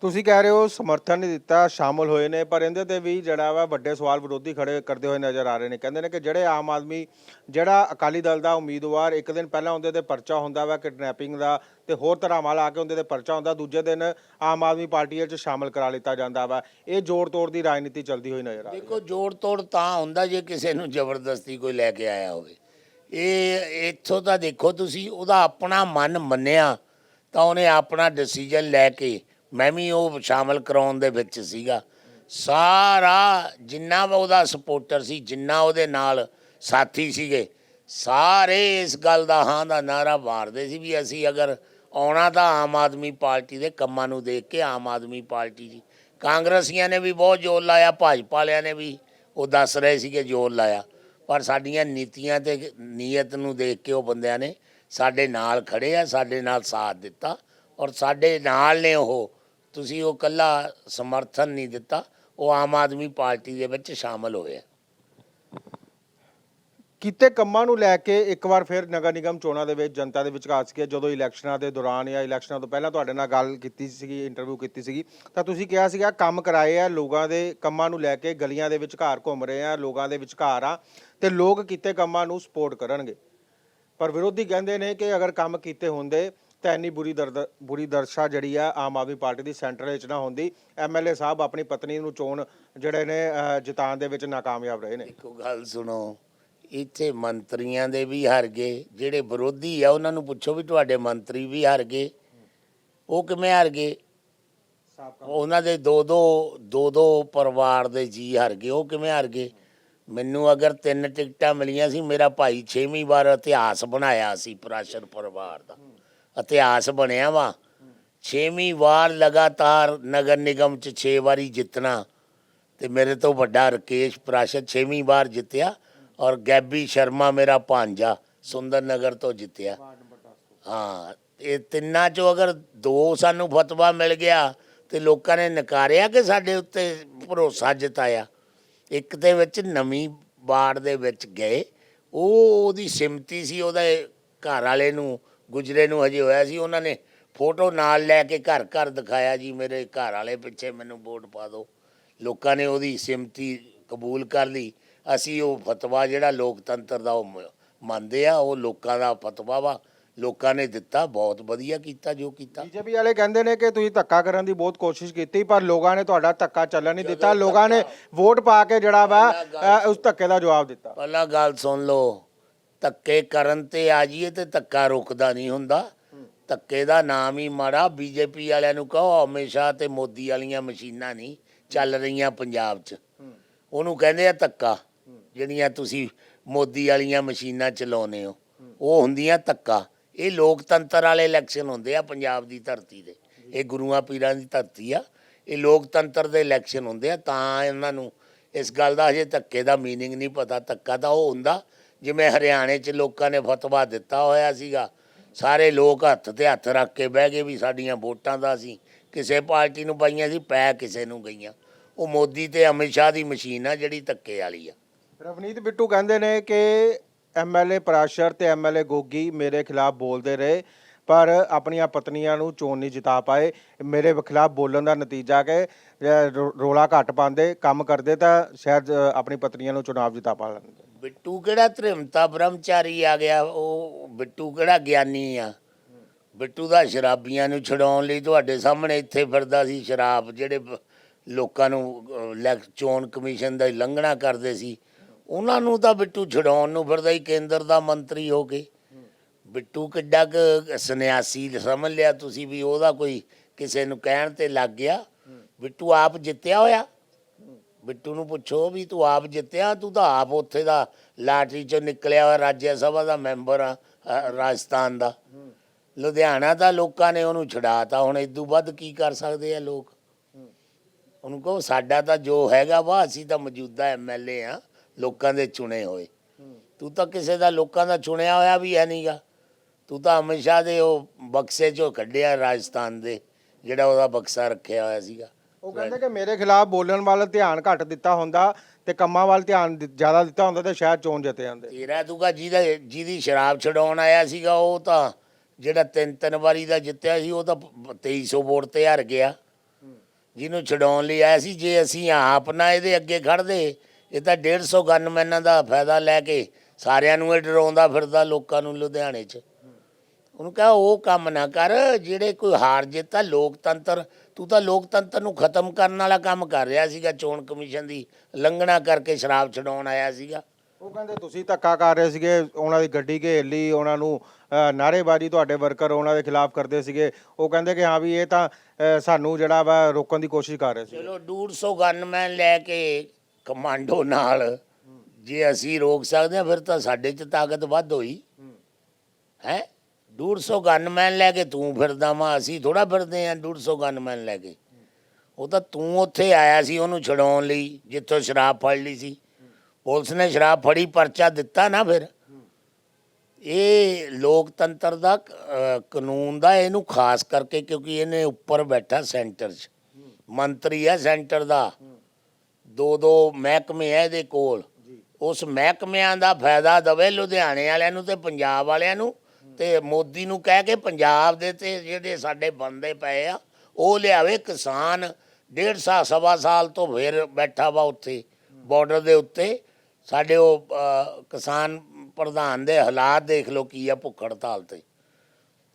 Speaker 1: ਤੁਸੀਂ ਕਹਿ ਰਹੇ ਹੋ ਸਮਰਥਨ ਨਹੀਂ ਦਿੱਤਾ, ਸ਼ਾਮਲ ਹੋਏ ਨੇ, ਪਰ ਇਹਦੇ ਤੇ ਵੀ ਜਿਹੜਾ ਵਾ ਵੱਡੇ ਸਵਾਲ ਵਿਰੋਧੀ ਖੜੇ ਕਰਦੇ ਹੋਏ ਨਜ਼ਰ ਆ ਰਹੇ ਨੇ। ਕਹਿੰਦੇ ਨੇ ਕਿ ਜਿਹੜੇ ਆਮ ਆਦਮੀ, ਜਿਹੜਾ ਅਕਾਲੀ ਦਲ ਦਾ ਉਮੀਦਵਾਰ ਇੱਕ ਦਿਨ ਪਹਿਲਾਂ ਉਹਦੇ ਤੇ ਪਰਚਾ ਹੁੰਦਾ ਵਾ ਕਿਡਨੈਪਿੰਗ ਦਾ ਤੇ ਹੋਰ ਤਰ੍ਹਾਂ ਆ ਕੇ ਉਹਦੇ ਤੇ ਪਰਚਾ ਹੁੰਦਾ, ਦੂਜੇ ਦਿਨ ਆਮ ਆਦਮੀ ਪਾਰਟੀ ਵਿੱਚ ਸ਼ਾਮਲ ਕਰਾ ਲਿੱਤਾ ਜਾਂਦਾ ਵਾ। ਇਹ ਜੋੜ ਤੋੜ ਦੀ ਰਾਜਨੀਤੀ ਚੱਲਦੀ ਹੋਈ ਨਜ਼ਰ ਆ ਰਹੀ ਹੈ।
Speaker 2: ਦੇਖੋ ਜੋੜ ਤੋੜ ਤਾਂ ਹੁੰਦਾ ਜੇ ਕਿਸੇ ਨੂੰ ਜ਼ਬਰਦਸਤੀ ਕੋਈ ਲੈ ਕੇ ਆਇਆ ਹੋਵੇ। ਇਹ, ਇੱਥੋਂ ਤਾਂ ਦੇਖੋ ਤੁਸੀਂ, ਉਹਦਾ ਆਪਣਾ ਮਨ ਮੰਨਿਆ ਤਾਂ ਉਹਨੇ ਆਪਣਾ ਡਿਸੀਜਨ ਲੈ ਕੇ ਮੈਂ ਵੀ ਉਹ ਸ਼ਾਮਲ ਕਰਾਉਣ ਦੇ ਵਿੱਚ ਸੀਗਾ। ਸਾਰਾ ਜਿੰਨਾ ਵੀ ਉਹਦਾ ਸਪੋਰਟਰ ਸੀ, ਜਿੰਨਾ ਉਹਦੇ ਨਾਲ ਸਾਥੀ ਸੀਗੇ, ਸਾਰੇ ਇਸ ਗੱਲ ਦਾ ਹਾਂ ਦਾ ਨਾਰਾ ਮਾਰਦੇ ਸੀ ਵੀ ਅਸੀਂ ਅਗਰ ਆਉਣਾ ਤਾਂ ਆਮ ਆਦਮੀ ਪਾਰਟੀ ਦੇ ਕੰਮਾਂ ਨੂੰ ਦੇਖ ਕੇ ਆਮ ਆਦਮੀ ਪਾਰਟੀ ਜੀ। ਕਾਂਗਰਸੀਆਂ ਨੇ ਵੀ ਬਹੁਤ ਜ਼ੋਰ ਲਾਇਆ, ਭਾਜਪਾ ਵਾਲਿਆਂ ਨੇ ਵੀ ਉਹ ਦੱਸ ਰਹੇ ਸੀਗੇ ਜ਼ੋਰ ਲਾਇਆ। ਪਰ ਸਾਡੀਆਂ ਨੀਤੀਆਂ ਤੇ ਨੀਅਤ ਨੂੰ ਦੇਖ ਕੇ ਉਹ ਬੰਦਿਆਂ ਨੇ ਸਾਡੇ ਨਾਲ ਖੜੇ ਆ, ਸਾਡੇ ਨਾਲ ਸਾਥ ਦਿੱਤਾ ਔਰ ਸਾਡੇ ਨਾਲ ਨੇ ਉਹ ਤੁਸੀਂ ਉਹ ਕੱਲਾ ਸਮਰਥਨ ਨਹੀਂ ਦਿੱਤਾ, ਉਹ ਆਮ ਆਦਮੀ ਪਾਰਟੀ ਦੇ ਵਿੱਚ ਸ਼ਾਮਲ ਹੋਏ
Speaker 1: ਕੀਤੇ ਕੰਮਾਂ ਨੂੰ ਲੈ ਕੇ ਇੱਕ ਵਾਰ ਫਿਰ ਨਗਰ ਨਿਗਮ ਚੋਣਾਂ ਦੇ ਵਿੱਚ, ਜਨਤਾ ਦੇ ਵਿਚਕਾਰ ਸੀ ਜਦੋਂ ਇਲੈਕਸ਼ਨਾਂ ਦੇ ਦੌਰਾਨ ਜਾਂ ਇਲੈਕਸ਼ਨਾਂ ਤੋਂ ਪਹਿਲਾਂ ਤੁਹਾਡੇ ਨਾਲ ਗੱਲ ਕੀਤੀ ਸੀਗੀ ਇੰਟਰਵਿਊ ਕੀਤੀ ਸੀਗੀ, ਤਾਂ ਤੁਸੀਂ ਕਿਹਾ ਸੀਗਾ, ਕੰਮ ਕਰਾਏ ਆ, ਲੋਕਾਂ ਦੇ ਕੰਮਾਂ ਨੂੰ ਲੈ ਕੇ ਗਲੀਆਂ ਦੇ ਵਿਚਕਾਰ ਘੁੰਮ ਰਹੇ ਆ, ਲੋਕਾਂ ਦੇ ਵਿਚਕਾਰ ਆ, ਤੇ ਲੋਕ ਕੀਤੇ ਕੰਮਾਂ ਨੂੰ ਸਪੋਰਟ ਕਰਨਗੇ। ਪਰ ਵਿਰੋਧੀ ਕਹਿੰਦੇ ਨੇ ਕਿ ਅਗਰ ਕੰਮ ਕੀਤੇ ਹੁੰਦੇ ਤਾਂ ਇੰਨੀ ਬੁਰੀ ਦਰਦ ਬੁਰੀ ਦਰਸ਼ਾ ਜਿਹੜੀ ਆ ਆਮ ਆਦਮੀ ਪਾਰਟੀ ਦੀ ਸੈਂਟਰ ਵਿੱਚ ਨਾ ਹੁੰਦੀ। ਐਮਐਲਏ ਸਾਹਿਬ ਆਪਣੀ ਪਤਨੀ ਨੂੰ ਚੋਣ ਜਿਹੜੇ ਨੇ ਅਹ, ਜਿਤਾਉਣ ਦੇ ਵਿੱਚ ਨਾਕਾਮਯਾਬ ਰਹੇ ਨੇ।
Speaker 2: ਇੱਕੋ ਗੱਲ ਸੁਣੋ ਇੱਥੇ ਮੰਤਰੀਆਂ ਦੇ ਵੀ ਹਾਰ ਗਏ ਜਿਹੜੇ ਵਿਰੋਧੀ ਆ ਉਹਨਾਂ ਨੂੰ ਪੁੱਛੋ ਵੀ ਤੁਹਾਡੇ ਮੰਤਰੀ ਵੀ ਹਾਰ ਗਏ। ਉਹ ਕਿਵੇਂ ਹਾਰ ਗਏ? ਉਹਨਾਂ ਦੇ ਦੋ ਦੋ ਦੋ ਦੋ ਪਰਿਵਾਰ ਦੇ ਜੀ ਹਰ ਗਏ ਉਹ ਕਿਵੇਂ ਹਰ ਗਏ? ਮੈਨੂੰ ਅਗਰ ਤਿੰਨ ਟਿਕਟਾਂ ਮਿਲੀਆਂ ਸੀ ਮੇਰਾ ਭਾਈ ਛੇਵੀਂ ਵਾਰ ਇਤਿਹਾਸ ਬਣਾਇਆ ਸੀ ਪ੍ਰਾਸ਼ਰ ਪਰਿਵਾਰ ਦਾ। ਇਤਿਹਾਸ ਬਣਿਆ ਵਾ। ਛੇਵੀਂ ਵਾਰ ਲਗਾਤਾਰ ਨਗਰ ਨਿਗਮ ਚ 6 ਵਾਰੀ ਜਿੱਤਣਾ ਤੇ ਮੇਰੇ ਤੋਂ ਵੱਡਾ ਰਕੇਸ਼ ਪ੍ਰਾਸ਼ਦ ਛੇਵੀਂ ਵਾਰ ਜਿੱਤਿਆ ਔਰ ਗੈਬੀ ਸ਼ਰਮਾ ਮੇਰਾ ਭਾਂਜਾ ਸੁੰਦਰ ਨਗਰ ਤੋਂ ਜਿੱਤਿਆ। ਹਾਂ ਇਹ ਤਿੰਨਾਂ ਚੋਂ ਅਗਰ ਦੋ ਸਾਨੂੰ ਫਤਵਾ ਮਿਲ ਗਿਆ ਤੇ ਲੋਕਾਂ ਨੇ ਨਕਾਰਿਆ ਕਿ ਸਾਡੇ ਉੱਤੇ ਭਰੋਸਾ ਜਤਾਇਆ? ਇੱਕ ਦੇ ਵਿੱਚ ਨਵੀਂ ਬਾੜ ਦੇ ਵਿੱਚ ਗਏ। ਉਹ ਉਹਦੀ ਸਿਮਤੀ ਸੀ, ਉਹਦੇ ਘਰ ਵਾਲੇ ਨੂੰ ਗੁਜਰੇ ਨੂੰ ਹਜੇ ਹੋਇਆ ਸੀ ਉਹਨਾਂ ਨੇ ਫੋਟੋ ਨਾਲ ਲੈ ਕੇ ਘਰ ਘਰ ਦਿਖਾਇਆ ਜੀ ਮੇਰੇ ਘਰ ਵਾਲੇ ਪਿੱਛੇ ਮੈਨੂੰ ਵੋਟ ਪਾ ਦਿਓ। ਲੋਕਾਂ ਨੇ ਉਹਦੀ ਸਿਮਤੀ ਕਬੂਲ ਕਰ ਲਈ। ਅਸੀਂ ਉਹ ਫਤਵਾ ਜਿਹੜਾ ਲੋਕਤੰਤਰ ਦਾ ਉਹ ਮੰਨਦੇ ਆ ਉਹ ਲੋਕਾਂ ਦਾ ਫਤਵਾ ਵਾ। ਲੋਕਾਂ ਨੇ ਦਿੱਤਾ ਬਹੁਤ ਵਧੀਆ ਕੀਤਾ ਜੋ ਕੀਤਾ।
Speaker 1: ਬੀਜੇਪੀ ਵਾਲੇ ਕਹਿੰਦੇ ਨੇ ਕਿ ਤੁਸੀਂ ਧੱਕਾ ਕਰਨ ਦੀ ਬਹੁਤ ਕੋਸ਼ਿਸ਼ ਕੀਤੀ ਪਰ ਲੋਕਾਂ ਨੇ ਤੁਹਾਡਾ ਧੱਕਾ ਚੱਲਣ ਨਹੀਂ ਦਿੱਤਾ। ਲੋਕਾਂ ਨੇ ਵੋਟ ਪਾ ਕੇ ਜਿਹੜਾ ਵਾ ਉਸ ਧੱਕੇ ਦਾ ਜਵਾਬ ਦਿੱਤਾ।
Speaker 2: ਪਹਿਲਾਂ ਗੱਲ ਸੁਣ ਲਓ। ਧੱਕੇ ਕਰਨ ਤੇ ਆ ਜਾਈਏ ਤੇ ਧੱਕਾ ਰੁਕਦਾ ਨਹੀਂ ਹੁੰਦਾ। ਧੱਕੇ ਦਾ ਨਾਮ ਹੀ ਮਾੜਾ, ਬੀਜੇਪੀ ਵਾਲਿਆਂ ਨੂੰ ਕਹੋ, ਹਮੇਸ਼ਾ ਤੇ ਮੋਦੀ ਵਾਲੀਆਂ ਮਸ਼ੀਨਾਂ ਨਹੀਂ ਚੱਲ ਰਹੀਆਂ ਪੰਜਾਬ 'ਚ। ਉਹਨੂੰ ਕਹਿੰਦੇ ਆ ਧੱਕਾ, ਜਿਹੜੀਆਂ ਤੁਸੀਂ ਮੋਦੀ ਵਾਲੀਆਂ ਮਸ਼ੀਨਾਂ ਚਲਾਉਨੇ ਹੋ। ਉਹ ਹੁੰਦੀਆਂ ਧੱਕਾ। ਇਹ ਲੋਕਤੰਤਰ ਵਾਲੇ ਇਲੈਕਸ਼ਨ ਹੁੰਦੇ ਆ ਪੰਜਾਬ ਦੀ ਧਰਤੀ ਦੇ। ਇਹ ਗੁਰੂਆਂ ਪੀਰਾਂ ਦੀ ਧਰਤੀ ਆ। ਇਹ ਲੋਕਤੰਤਰ ਦੇ ਇਲੈਕਸ਼ਨ ਹੁੰਦੇ ਆ, ਤਾਂ ਇਹਨਾਂ ਨੂੰ ਇਸ ਗੱਲ ਦਾ ਹਜੇ ਧੱਕੇ ਦਾ ਮੀਨਿੰਗ ਨਹੀਂ ਪਤਾ। ਧੱਕਾ ਤਾਂ ਉਹ ਹੁੰਦਾ ਜਿਵੇਂ ਹਰਿਆਣੇ 'ਚ ਲੋਕਾਂ ਨੇ ਫਤਵਾ ਦਿੱਤਾ ਹੋਇਆ ਸੀਗਾ, ਸਾਰੇ ਲੋਕ ਹੱਥ ਤੇ ਹੱਥ ਰੱਖ ਕੇ ਬਹਿ ਗਏ ਵੀ ਸਾਡੀਆਂ ਵੋਟਾਂ ਦਾ ਸੀ ਕਿਸੇ ਪਾਰਟੀ ਨੂੰ ਪਾਈਆਂ ਸੀ, ਪੈ ਕਿਸੇ ਨੂੰ ਗਈਆਂ। ਉਹ ਮੋਦੀ ਤੇ ਅਮਿਤ ਸ਼ਾਹ ਦੀ ਮਸ਼ੀਨ ਆ ਜਿਹੜੀ ਧੱਕੇ ਵਾਲੀ ਆ।
Speaker 1: ਰਵਨੀਤ ਬਿੱਟੂ ਕਹਿੰਦੇ ਨੇ ਕਿ ਐਮਐਲਏ ਪਰਾਸ਼ਰ ਤੇ ਐਮਐਲਏ ਗੋਗੀ ਮੇਰੇ ਖਿਲਾਫ ਬੋਲਦੇ ਰਹੇ, ਪਰ ਆਪਣੀਆਂ ਪਤਨੀਆਂ ਨੂੰ ਚੋਣ ਨਹੀਂ ਜਿਤਾ ਪਾਏ। ਮੇਰੇ ਖਿਲਾਫ ਬੋਲਣ ਦਾ ਨਤੀਜਾ ਕਿ ਰੋ- ਰੋਲਾ ਘੱਟ ਪਾਉਂਦੇ, ਕੰਮ ਕਰਦੇ ਤਾਂ ਸ਼ਾਇਦ ਆਪਣੀ ਪਤਨੀਆਂ ਨੂੰ ਚੁਣਾਵ ਜਿਤਾ ਪਾ ਲੈਂਦੇ।
Speaker 2: ਬਿੱਟੂ ਕਿਹੜਾ ਧਰਮਤਾ ਬ੍ਰਹਮਚਾਰੀ ਆ ਗਿਆ ਉਹ ਬਿੱਟੂ ਕਿਹੜਾ ਗਿਆਨੀ ਆ? ਬਿੱਟੂ ਦਾ ਸ਼ਰਾਬੀਆਂ ਨੂੰ ਛਡਾਉਣ ਲਈ ਤੁਹਾਡੇ ਸਾਹਮਣੇ ਇੱਥੇ ਫਿਰਦਾ ਸੀ ਸ਼ਰਾਬ ਜਿਹੜੇ ਲੋਕਾਂ ਨੂੰ ਅਹ, ਇਲੈਕ- ਚੋਣ ਕਮਿਸ਼ਨ ਦਾ ਉਲੰਘਣਾ ਕਰਦੇ ਸੀ। ਉਹਨਾਂ ਨੂੰ ਤਾਂ ਬਿੱਟੂ ਛਡਾਉਣ ਨੂੰ ਫਿਰਦਾ ਹੀ ਕੇਂਦਰ ਦਾ ਮੰਤਰੀ ਹੋ ਕੇ। ਬਿੱਟੂ ਕਿੱਡਾ ਕੁ ਸੰਨਿਆਸੀ ਸਮਝ ਲਿਆ ਤੁਸੀਂ ਵੀ ਉਹਦਾ ਕੋਈ ਕਿਸੇ ਨੂੰ ਕਹਿਣ ਤੇ ਲੱਗ ਗਿਆ। ਬਿੱਟੂ ਆਪ ਜਿੱਤਿਆ ਹੋਇਆ। ਬਿੱਟੂ ਨੂੰ ਪੁੱਛੋ ਵੀ ਤੂੰ ਆਪ ਜਿੱਤਿਆ ਤੂੰ ਤਾਂ ਆਪ ਉੱਥੇ ਦਾ ਲਾਟਰੀ ਚੋਂ ਨਿਕਲਿਆ ਹੋਇਆ ਰਾਜ ਸਭਾ ਦਾ ਮੈਂਬਰ ਆ ਅ, ਰਾਜਸਥਾਨ ਦਾ। ਲੁਧਿਆਣਾ ਦਾ ਲੋਕਾਂ ਨੇ ਉਹਨੂੰ ਛਡਾਤਾ ਹੁਣ ਇਦੋਂ ਵੱਧ ਕੀ ਕਰ ਸਕਦੇ ਆ ਲੋਕ? ਉਹਨੂੰ ਕਹੋ ਸਾਡਾ ਤਾਂ ਜੋ ਹੈਗਾ ਵਾ ਅਸੀਂ ਤਾਂ ਮੌਜੂਦਾ ਐਮਐਲਏ ਆ ਲੋਕਾਂ ਦੇ ਚੁਣੇ ਹੋਏ। ਤੂੰ ਤਾਂ ਕਿਸੇ ਦਾ ਲੋਕਾਂ ਦਾ ਚੁਣਿਆ ਹੋਇਆ ਵੀ ਹੈ ਨਹੀਂਗਾ ਤੂੰ ਤਾਂ ਹਮੇਸ਼ਾ ਦੇ ਉਹ ਬਕਸੇ ਚੋਂ ਕੱਢਿਆ ਰਾਜਸਥਾਨ ਦੇ ਜਿਹੜਾ ਉਹਦਾ ਬਕਸਾ ਰੱਖਿਆ ਹੋਇਆ ਸੀਗਾ।
Speaker 1: ਉਹ ਕਹਿੰਦੇ ਕਿ ਮੇਰੇ ਖਿਲਾਫ ਬੋਲਣ ਵੱਲ ਧਿਆਨ ਘੱਟ ਦਿੱਤਾ ਹੁੰਦਾ ਤੇ ਕੰਮਾਂ ਵੱਲ ਧਿਆਨ ਦਿ- ਜ਼ਿਆਦਾ ਦਿੱਤਾ ਹੁੰਦਾ ਤੇ ਸ਼ਾਇਦ ਚੋਣ ਜਿੱਤੇ ਜਾਂਦੇ।
Speaker 2: ਤੇਰਾ ਤੂਗਾ ਜਿਹਦਾ ਜਿਹਦੀ ਸ਼ਰਾਬ ਛਡਾਉਣ ਆਇਆ ਸੀਗਾ ਉਹ ਤਾਂ ਜਿਹੜਾ ਤਿੰਨ ਤਿੰਨ ਵਾਰੀ ਦਾ ਜਿੱਤਿਆ ਸੀ ਉਹ ਤਾਂ 2300 ਵੋਟ ਤੇ ਹਾਰ ਗਿਆ। ਜਿਹਨੂੰ ਛਡਾਉਣ ਲਈ ਆਇਆ ਸੀ ਜੇ ਅਸੀਂ ਆਪ ਨਾ ਇਹਦੇ ਅੱਗੇ ਖੜਦੇ ਇਹ ਤਾਂ 150 ਗਨਮੈਨਾਂ ਦਾ ਫਾਇਦਾ ਲੈ ਕੇ ਸਾਰਿਆਂ ਨੂੰ ਇਹ ਡਰਾਉਂਦਾ ਫਿਰਦਾ ਲੋਕਾਂ ਨੂੰ ਲੁਧਿਆਣੇ 'ਚ। ਉਹਨੂੰ ਕਹਾ ਉਹ ਕੰਮ ਨਾ ਕਰ ਜਿਹੜੇ ਕੋਈ ਹਾਰ ਜਿੱਤਾ ਲੋਕਤੰਤਰ ਤੂੰ ਤਾਂ ਲੋਕਤੰਤਰ ਨੂੰ ਖਤਮ ਕਰਨ ਵਾਲਾ ਕੰਮ ਕਰ ਰਿਹਾ ਸੀਗਾ ਚੋਣ ਕਮਿਸ਼ਨ ਦੀ ਲੰਘਣਾ ਕਰਕੇ ਸ਼ਰਾਬ ਛਡਾਉਣ ਆਇਆ ਸੀਗਾ।
Speaker 1: ਉਹ ਕਹਿੰਦੇ ਤੁਸੀਂ ਧੱਕਾ ਕਰ ਰਹੇ ਸੀਗੇ ਉਹਨਾਂ ਦੀ ਗੱਡੀ ਘੇਰ ਲਈ ਉਹਨਾਂ ਨੂੰ ਅ, ਨਾਅਰੇਬਾਜ਼ੀ ਤੁਹਾਡੇ ਵਰਕਰ ਉਹਨਾਂ ਦੇ ਖਿਲਾਫ ਕਰਦੇ ਸੀਗੇ। ਉਹ ਕਹਿੰਦੇ ਕਿ ਹਾਂ ਵੀ ਇਹ ਤਾਂ ਅ, ਸਾਨੂੰ ਜਿਹੜਾ ਵਾ ਰੋਕਣ ਦੀ ਕੋਸ਼ਿਸ਼ ਕਰ ਰਹੇ ਸੀ
Speaker 2: ਚਲੋ 150 ਗਨਮੈਨ ਲੈ ਕੇ ਕਮਾਂਡੋ ਨਾਲ ਜੇ ਅਸੀਂ ਰੋਕ ਸਕਦੇ ਹਾਂ ਫਿਰ ਤਾਂ ਸਾਡੇ 'ਚ ਤਾਕਤ ਵੱਧ ਹੋਈ। ਹੈ? 150 ਗਨਮੈਨ ਲੈ ਕੇ ਤੂੰ ਫਿਰਦਾ ਵਾ ਅਸੀਂ ਥੋੜਾ ਫਿਰਦੇ ਆ 150 ਗਨਮੈਨ ਲੈ ਕੇ। ਉਹ ਤਾਂ ਤੂੰ ਉੱਥੇ ਆਇਆ ਸੀ ਉਹਨੂੰ ਛਡਾਉਣ ਲਈ ਜਿੱਥੋਂ ਸ਼ਰਾਬ ਫੜ ਲਈ ਸੀ। ਪੁਲਿਸ ਨੇ ਸ਼ਰਾਬ ਫੜੀ ਪਰਚਾ ਦਿੱਤਾ ਨਾ ਫਿਰ। ਇਹ ਲੋਕਤੰਤਰ ਦਾ ਕਾਨੂੰਨ ਦਾ ਇਹਨੂੰ ਖਾਸ ਕਰਕੇ ਕਿਉਂਕਿ ਇਹਨੇ ਉੱਪਰ ਬੈਠਾ ਸੈਂਟਰ 'ਚ। ਮੰਤਰੀ ਹੈ ਸੈਂਟਰ ਦਾ। ਦੋ ਦੋ ਮਹਿਕਮੇ ਹੈ ਇਹਦੇ ਕੋਲ। ਉਸ ਮਹਿਕਮਿਆਂ ਦਾ ਫਾਇਦਾ ਦਵੇ ਲੁਧਿਆਣੇ ਵਾਲਿਆਂ ਨੂੰ ਤੇ ਪੰਜਾਬ ਵਾਲਿਆਂ ਨੂੰ। ਤੇ ਮੋਦੀ ਨੂੰ ਕਹਿ ਕੇ ਪੰਜਾਬ ਦੇ ਤੇ ਜਿਹੜੇ ਸਾਡੇ ਬੰਦੇ ਪਏ ਆ, ਉਹ ਲਿਆਵੇ ਕਿਸਾਨ ਡੇਢ ਸਾਲ ਸਵਾ ਸਾਲ ਤੋਂ ਫਿਰ ਬੈਠਾ ਵਾ ਉੱਥੇ ਬਾਰਡਰ ਦੇ ਉੱਤੇ। ਸਾਡੇ ਉਹ ਕਿਸਾਨ ਪ੍ਰਧਾਨ ਦੇ ਹਾਲਾਤ ਦੇਖ ਲਓ ਕੀ ਆ ਭੁੱਖ ਹੜਤਾਲ ਤੇ।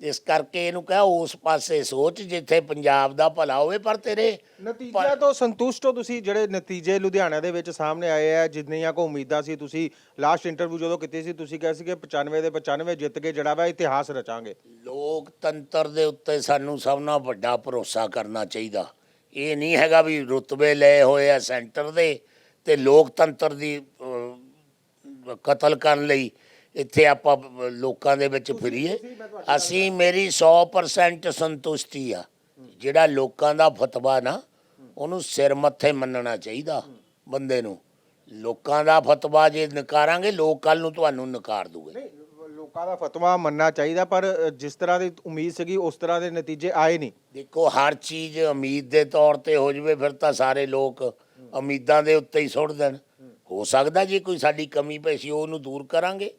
Speaker 2: ਇਸ ਕਰਕੇ ਇਹਨੂੰ ਕਹਾਂ ਉਸ ਪਾਸੇ ਸੋਚ ਜਿੱਥੇ ਪੰਜਾਬ ਦਾ ਭਲਾ ਹੋਵੇ ਪਰ ਤੇਰੇ
Speaker 1: ਨਤੀਜਿਆਂ ਤੋਂ ਸੰਤੁਸ਼ਟ ਹੋ ਤੁਸੀਂ ਜਿਹੜੇ ਨਤੀਜੇ ਲੁਧਿਆਣਾ ਦੇ ਵਿੱਚ ਸਾਹਮਣੇ ਆਏ ਆ ਜਿੰਨੀਆਂ ਕੋ ਉਮੀਦਾਂ ਸੀ ਤੁਸੀਂ ਲਾਸਟ ਇੰਟਰਵਿਊ ਜਦੋਂ ਕੀਤੀ ਸੀ ਤੁਸੀਂ ਕਿਹਾ ਸੀ ਕਿ 95 ਦੇ 95 ਜਿੱਤ ਕੇ ਜਿਹੜਾ ਵਾ ਇਤਿਹਾਸ ਰਚਾਂਗੇ।
Speaker 2: ਲੋਕਤੰਤਰ ਦੇ ਉੱਤੇ ਸਾਨੂੰ ਸਭ ਨਾਲ ਵੱਡਾ ਭਰੋਸਾ ਕਰਨਾ ਚਾਹੀਦਾ। ਇਹ ਨਹੀਂ ਹੈਗਾ ਵੀ ਰੁਤਬੇ ਲਏ ਹੋਏ ਆ ਸੈਂਟਰ ਦੇ ਤੇ ਲੋਕਤੰਤਰ ਦੀ ਕਤਲ ਕਰਨ ਲਈ ਇੱਥੇ ਆਪਾਂ ਲੋਕਾਂ ਦੇ ਵਿੱਚ ਫਿਰੀਏ ਅਸੀਂ ਮੇਰੀ 100% ਸੰਤੁਸ਼ਟੀ ਆ। ਜਿਹੜਾ ਲੋਕਾਂ ਦਾ ਫਤਵਾ ਨਾ ਉਹਨੂੰ ਸਿਰ ਮੱਥੇ ਮੰਨਣਾ ਚਾਹੀਦਾ ਬੰਦੇ ਨੂੰ। ਲੋਕਾਂ ਦਾ ਫਤਵਾ ਜੇ ਨਕਾਰਾਂਗੇ ਲੋਕ ਕੱਲ ਨੂੰ ਤੁਹਾਨੂੰ ਨਕਾਰ ਦੂਗੇ।
Speaker 1: ਲੋਕਾਂ ਦਾ ਫਤਵਾ ਮੰਨਣਾ ਚਾਹੀਦਾ ਪਰ ਜਿਸ ਤਰ੍ਹਾਂ ਦੀ ਉਮੀਦ ਸੀਗੀ ਉਸ ਤਰ੍ਹਾਂ ਦੇ ਨਤੀਜੇ ਆਏ ਨਹੀਂ।
Speaker 2: ਦੇਖੋ ਹਰ ਚੀਜ਼ ਉਮੀਦ ਦੇ ਤੌਰ ਤੇ ਹੋ ਜਵੇ ਫਿਰ ਤਾਂ ਸਾਰੇ ਲੋਕ ਉਮੀਦਾਂ ਦੇ ਉੱਤੇ ਹੀ ਸੁੱਟ ਦੇਣ। ਹੋ। ਸਕਦਾ ਜੇ ਕੋਈ ਸਾਡੀ ਕਮੀ ਪੇਸ਼ੀ ਉਹਨੂੰ ਦੂਰ ਕਰਾਂਗੇ।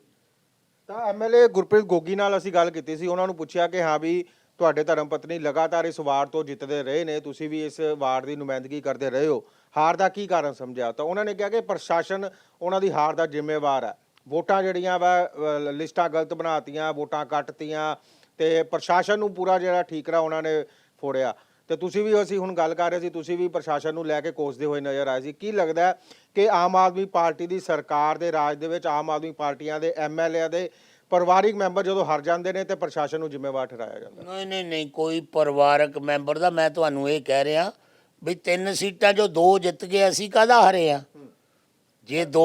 Speaker 1: ਤਾਂ ਐਮਐਲਏ ਗੁਰਪ੍ਰੀਤ ਗੋਗੀ ਨਾਲ ਅਸੀਂ ਗੱਲ ਕੀਤੀ ਸੀ। ਉਹਨਾਂ ਨੂੰ ਪੁੱਛਿਆ ਕਿ ਹਾਂ ਵੀ ਤੁਹਾਡੇ ਧਰਮ ਪਤਨੀ ਲਗਾਤਾਰ ਇਸ ਵਾਰਡ ਤੋਂ ਜਿੱਤਦੇ ਰਹੇ ਨੇ। ਤੁਸੀਂ ਵੀ ਇਸ ਵਾਰਡ ਦੀ ਨੁਮਾਇੰਦਗੀ ਕਰਦੇ ਰਹੇ ਹੋ। ਹਾਰ ਦਾ ਕੀ ਕਾਰਨ ਸਮਝਿਆ? ਤਾਂ ਉਹਨਾਂ ਨੇ ਕਿਹਾ ਕਿ ਪ੍ਰਸ਼ਾਸਨ ਉਹਨਾਂ ਦੀ ਹਾਰ ਦਾ ਜ਼ਿੰਮੇਵਾਰ ਹੈ। ਵੋਟਾਂ ਜਿਹੜੀਆਂ ਵਾ ਲਿਸਟਾਂ ਗਲਤ ਬਣਾਤੀਆਂ, ਵੋਟਾਂ ਕੱਟਤੀਆਂ ਤੇ ਪ੍ਰਸ਼ਾਸਨ ਨੂੰ ਪੂਰਾ ਜਿਹੜਾ ਠੀਕਰਾ ਉਹਨਾਂ ਨੇ ਫੋੜਿਆ। ਤੇ ਤੁਸੀਂ ਵੀ ਅਸੀਂ ਹੁਣ ਗੱਲ ਕਰ ਰਹੇ ਸੀ। ਤੁਸੀਂ ਵੀ ਪ੍ਰਸ਼ਾਸਨ ਨੂੰ ਲੈ ਕੇ ਕੋਸਦੇ ਹੋਏ ਨਜ਼ਰ ਆਏ ਸੀ। ਕੀ ਲੱਗਦਾ ਕਿ ਆਮ ਆਦਮੀ ਪਾਰਟੀ ਦੀ ਸਰਕਾਰ ਦੇ ਰਾਜ ਦੇ ਵਿੱਚ ਆਮ ਆਦਮੀ ਪਾਰਟੀਆਂ ਦੇ ਐਮਐਲਏ ਦੇ ਪਰਿਵਾਰਿਕ ਮੈਂਬਰ ਜਦੋਂ ਹਾਰ ਜਾਂਦੇ ਨੇ ਤੇ ਪ੍ਰਸ਼ਾਸਨ ਨੂੰ ਜ਼ਿੰਮੇਵਾਰ ਠਹਿਰਾਇਆ ਜਾਂਦਾ
Speaker 2: ਨਹੀਂ ਨਹੀਂ ਨਹੀਂ ਕੋਈ ਪਰਿਵਾਰਕ ਮੈਂਬਰ ਦਾ ਮੈਂ ਤੁਹਾਨੂੰ ਇਹ ਕਹਿ ਰਿਹਾ ਵੀ ਤਿੰਨ ਸੀਟਾਂ ਜੋ ਦੋ ਜਿੱਤ ਗਏ ਅਸੀਂ ਕਾਹਦਾ ਹਾਰੇ ਆ? ਜੇ ਦੋ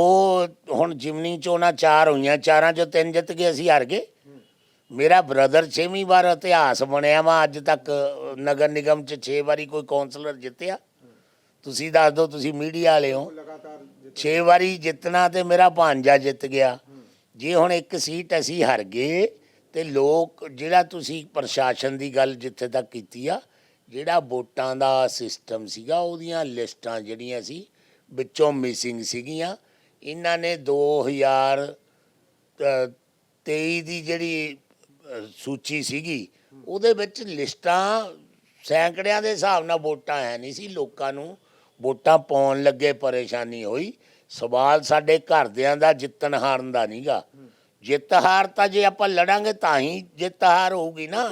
Speaker 2: ਹੁਣ ਜਿਮਨੀ ਚੋਣਾਂ ਚਾਰ ਹੋਈਆਂ ਚਾਰਾਂ ਚੋਂ ਤਿੰਨ ਜਿੱਤ ਗਏ ਅਸੀਂ ਹਾਰ ਗਏ? ਮੇਰਾ ਬ੍ਰਦਰ ਛੇਵੀਂ ਵਾਰ ਇਤਿਹਾਸ ਬਣਿਆ ਵਾ ਅੱਜ ਤੱਕ ਨਗਰ ਨਿਗਮ ਚ 6 ਵਾਰੀ ਕੋਈ ਕਾਉਂਸਲਰ ਜਿੱਤਿਆ। ਤੁਸੀਂ ਦੱਸ ਦਿਓ, ਤੁਸੀਂ ਮੀਡੀਆ ਵਾਲੇ ਹੋ।
Speaker 1: ਲਗਾਤਾਰ
Speaker 2: 6 ਵਾਰੀ ਜਿੱਤਣਾ ਤੇ ਮੇਰਾ ਭਾਂਜਾ ਜਿੱਤ ਗਿਆ। ਜੇ ਹੁਣ ਇੱਕ ਸੀਟ ਅਸੀਂ ਹਾਰ ਗਏ ਤੇ ਲੋਕ, ਜਿਹੜਾ ਤੁਸੀਂ ਪ੍ਰਸ਼ਾਸਨ ਦੀ ਗੱਲ ਜਿੱਥੇ ਤੱਕ ਕੀਤੀ ਆ, ਜਿਹੜਾ ਵੋਟਾਂ ਦਾ ਸਿਸਟਮ ਸੀਗਾ, ਉਹਦੀਆਂ ਲਿਸਟਾਂ ਜਿਹੜੀਆਂ ਸੀ, ਵਿੱਚੋਂ ਮਿਸਿੰਗ ਸੀਗੀਆਂ। ਇਹਨਾਂ ਨੇ 2023 ਦੀ ਜਿਹੜੀ ਸੂਚੀ ਸੀਗੀ, ਉਹਦੇ ਵਿੱਚ ਲਿਸਟਾਂ ਸੈਂਕੜਿਆਂ ਦੇ ਹਿਸਾਬ ਨਾਲ ਵੋਟਾਂ ਹੈ ਨਹੀਂ ਸੀ ਲੋਕਾਂ ਨੂੰ। ਵੋਟਾਂ ਪਾਉਣ ਲੱਗੇ ਪਰੇਸ਼ਾਨੀ ਹੋਈ। ਸਵਾਲ ਸਾਡੇ ਘਰਦਿਆਂ ਦਾ ਜਿੱਤਣ ਹਾਰਨ ਦਾ ਨਹੀਂਗਾ ਜਿੱਤ ਹਾਰ ਤਾਂ ਜੇ ਆਪਾਂ ਲੜਾਂਗੇ ਤਾਂ ਹੀ ਜਿੱਤ ਹਾਰ ਹੋਊਗੀ ਨਾ।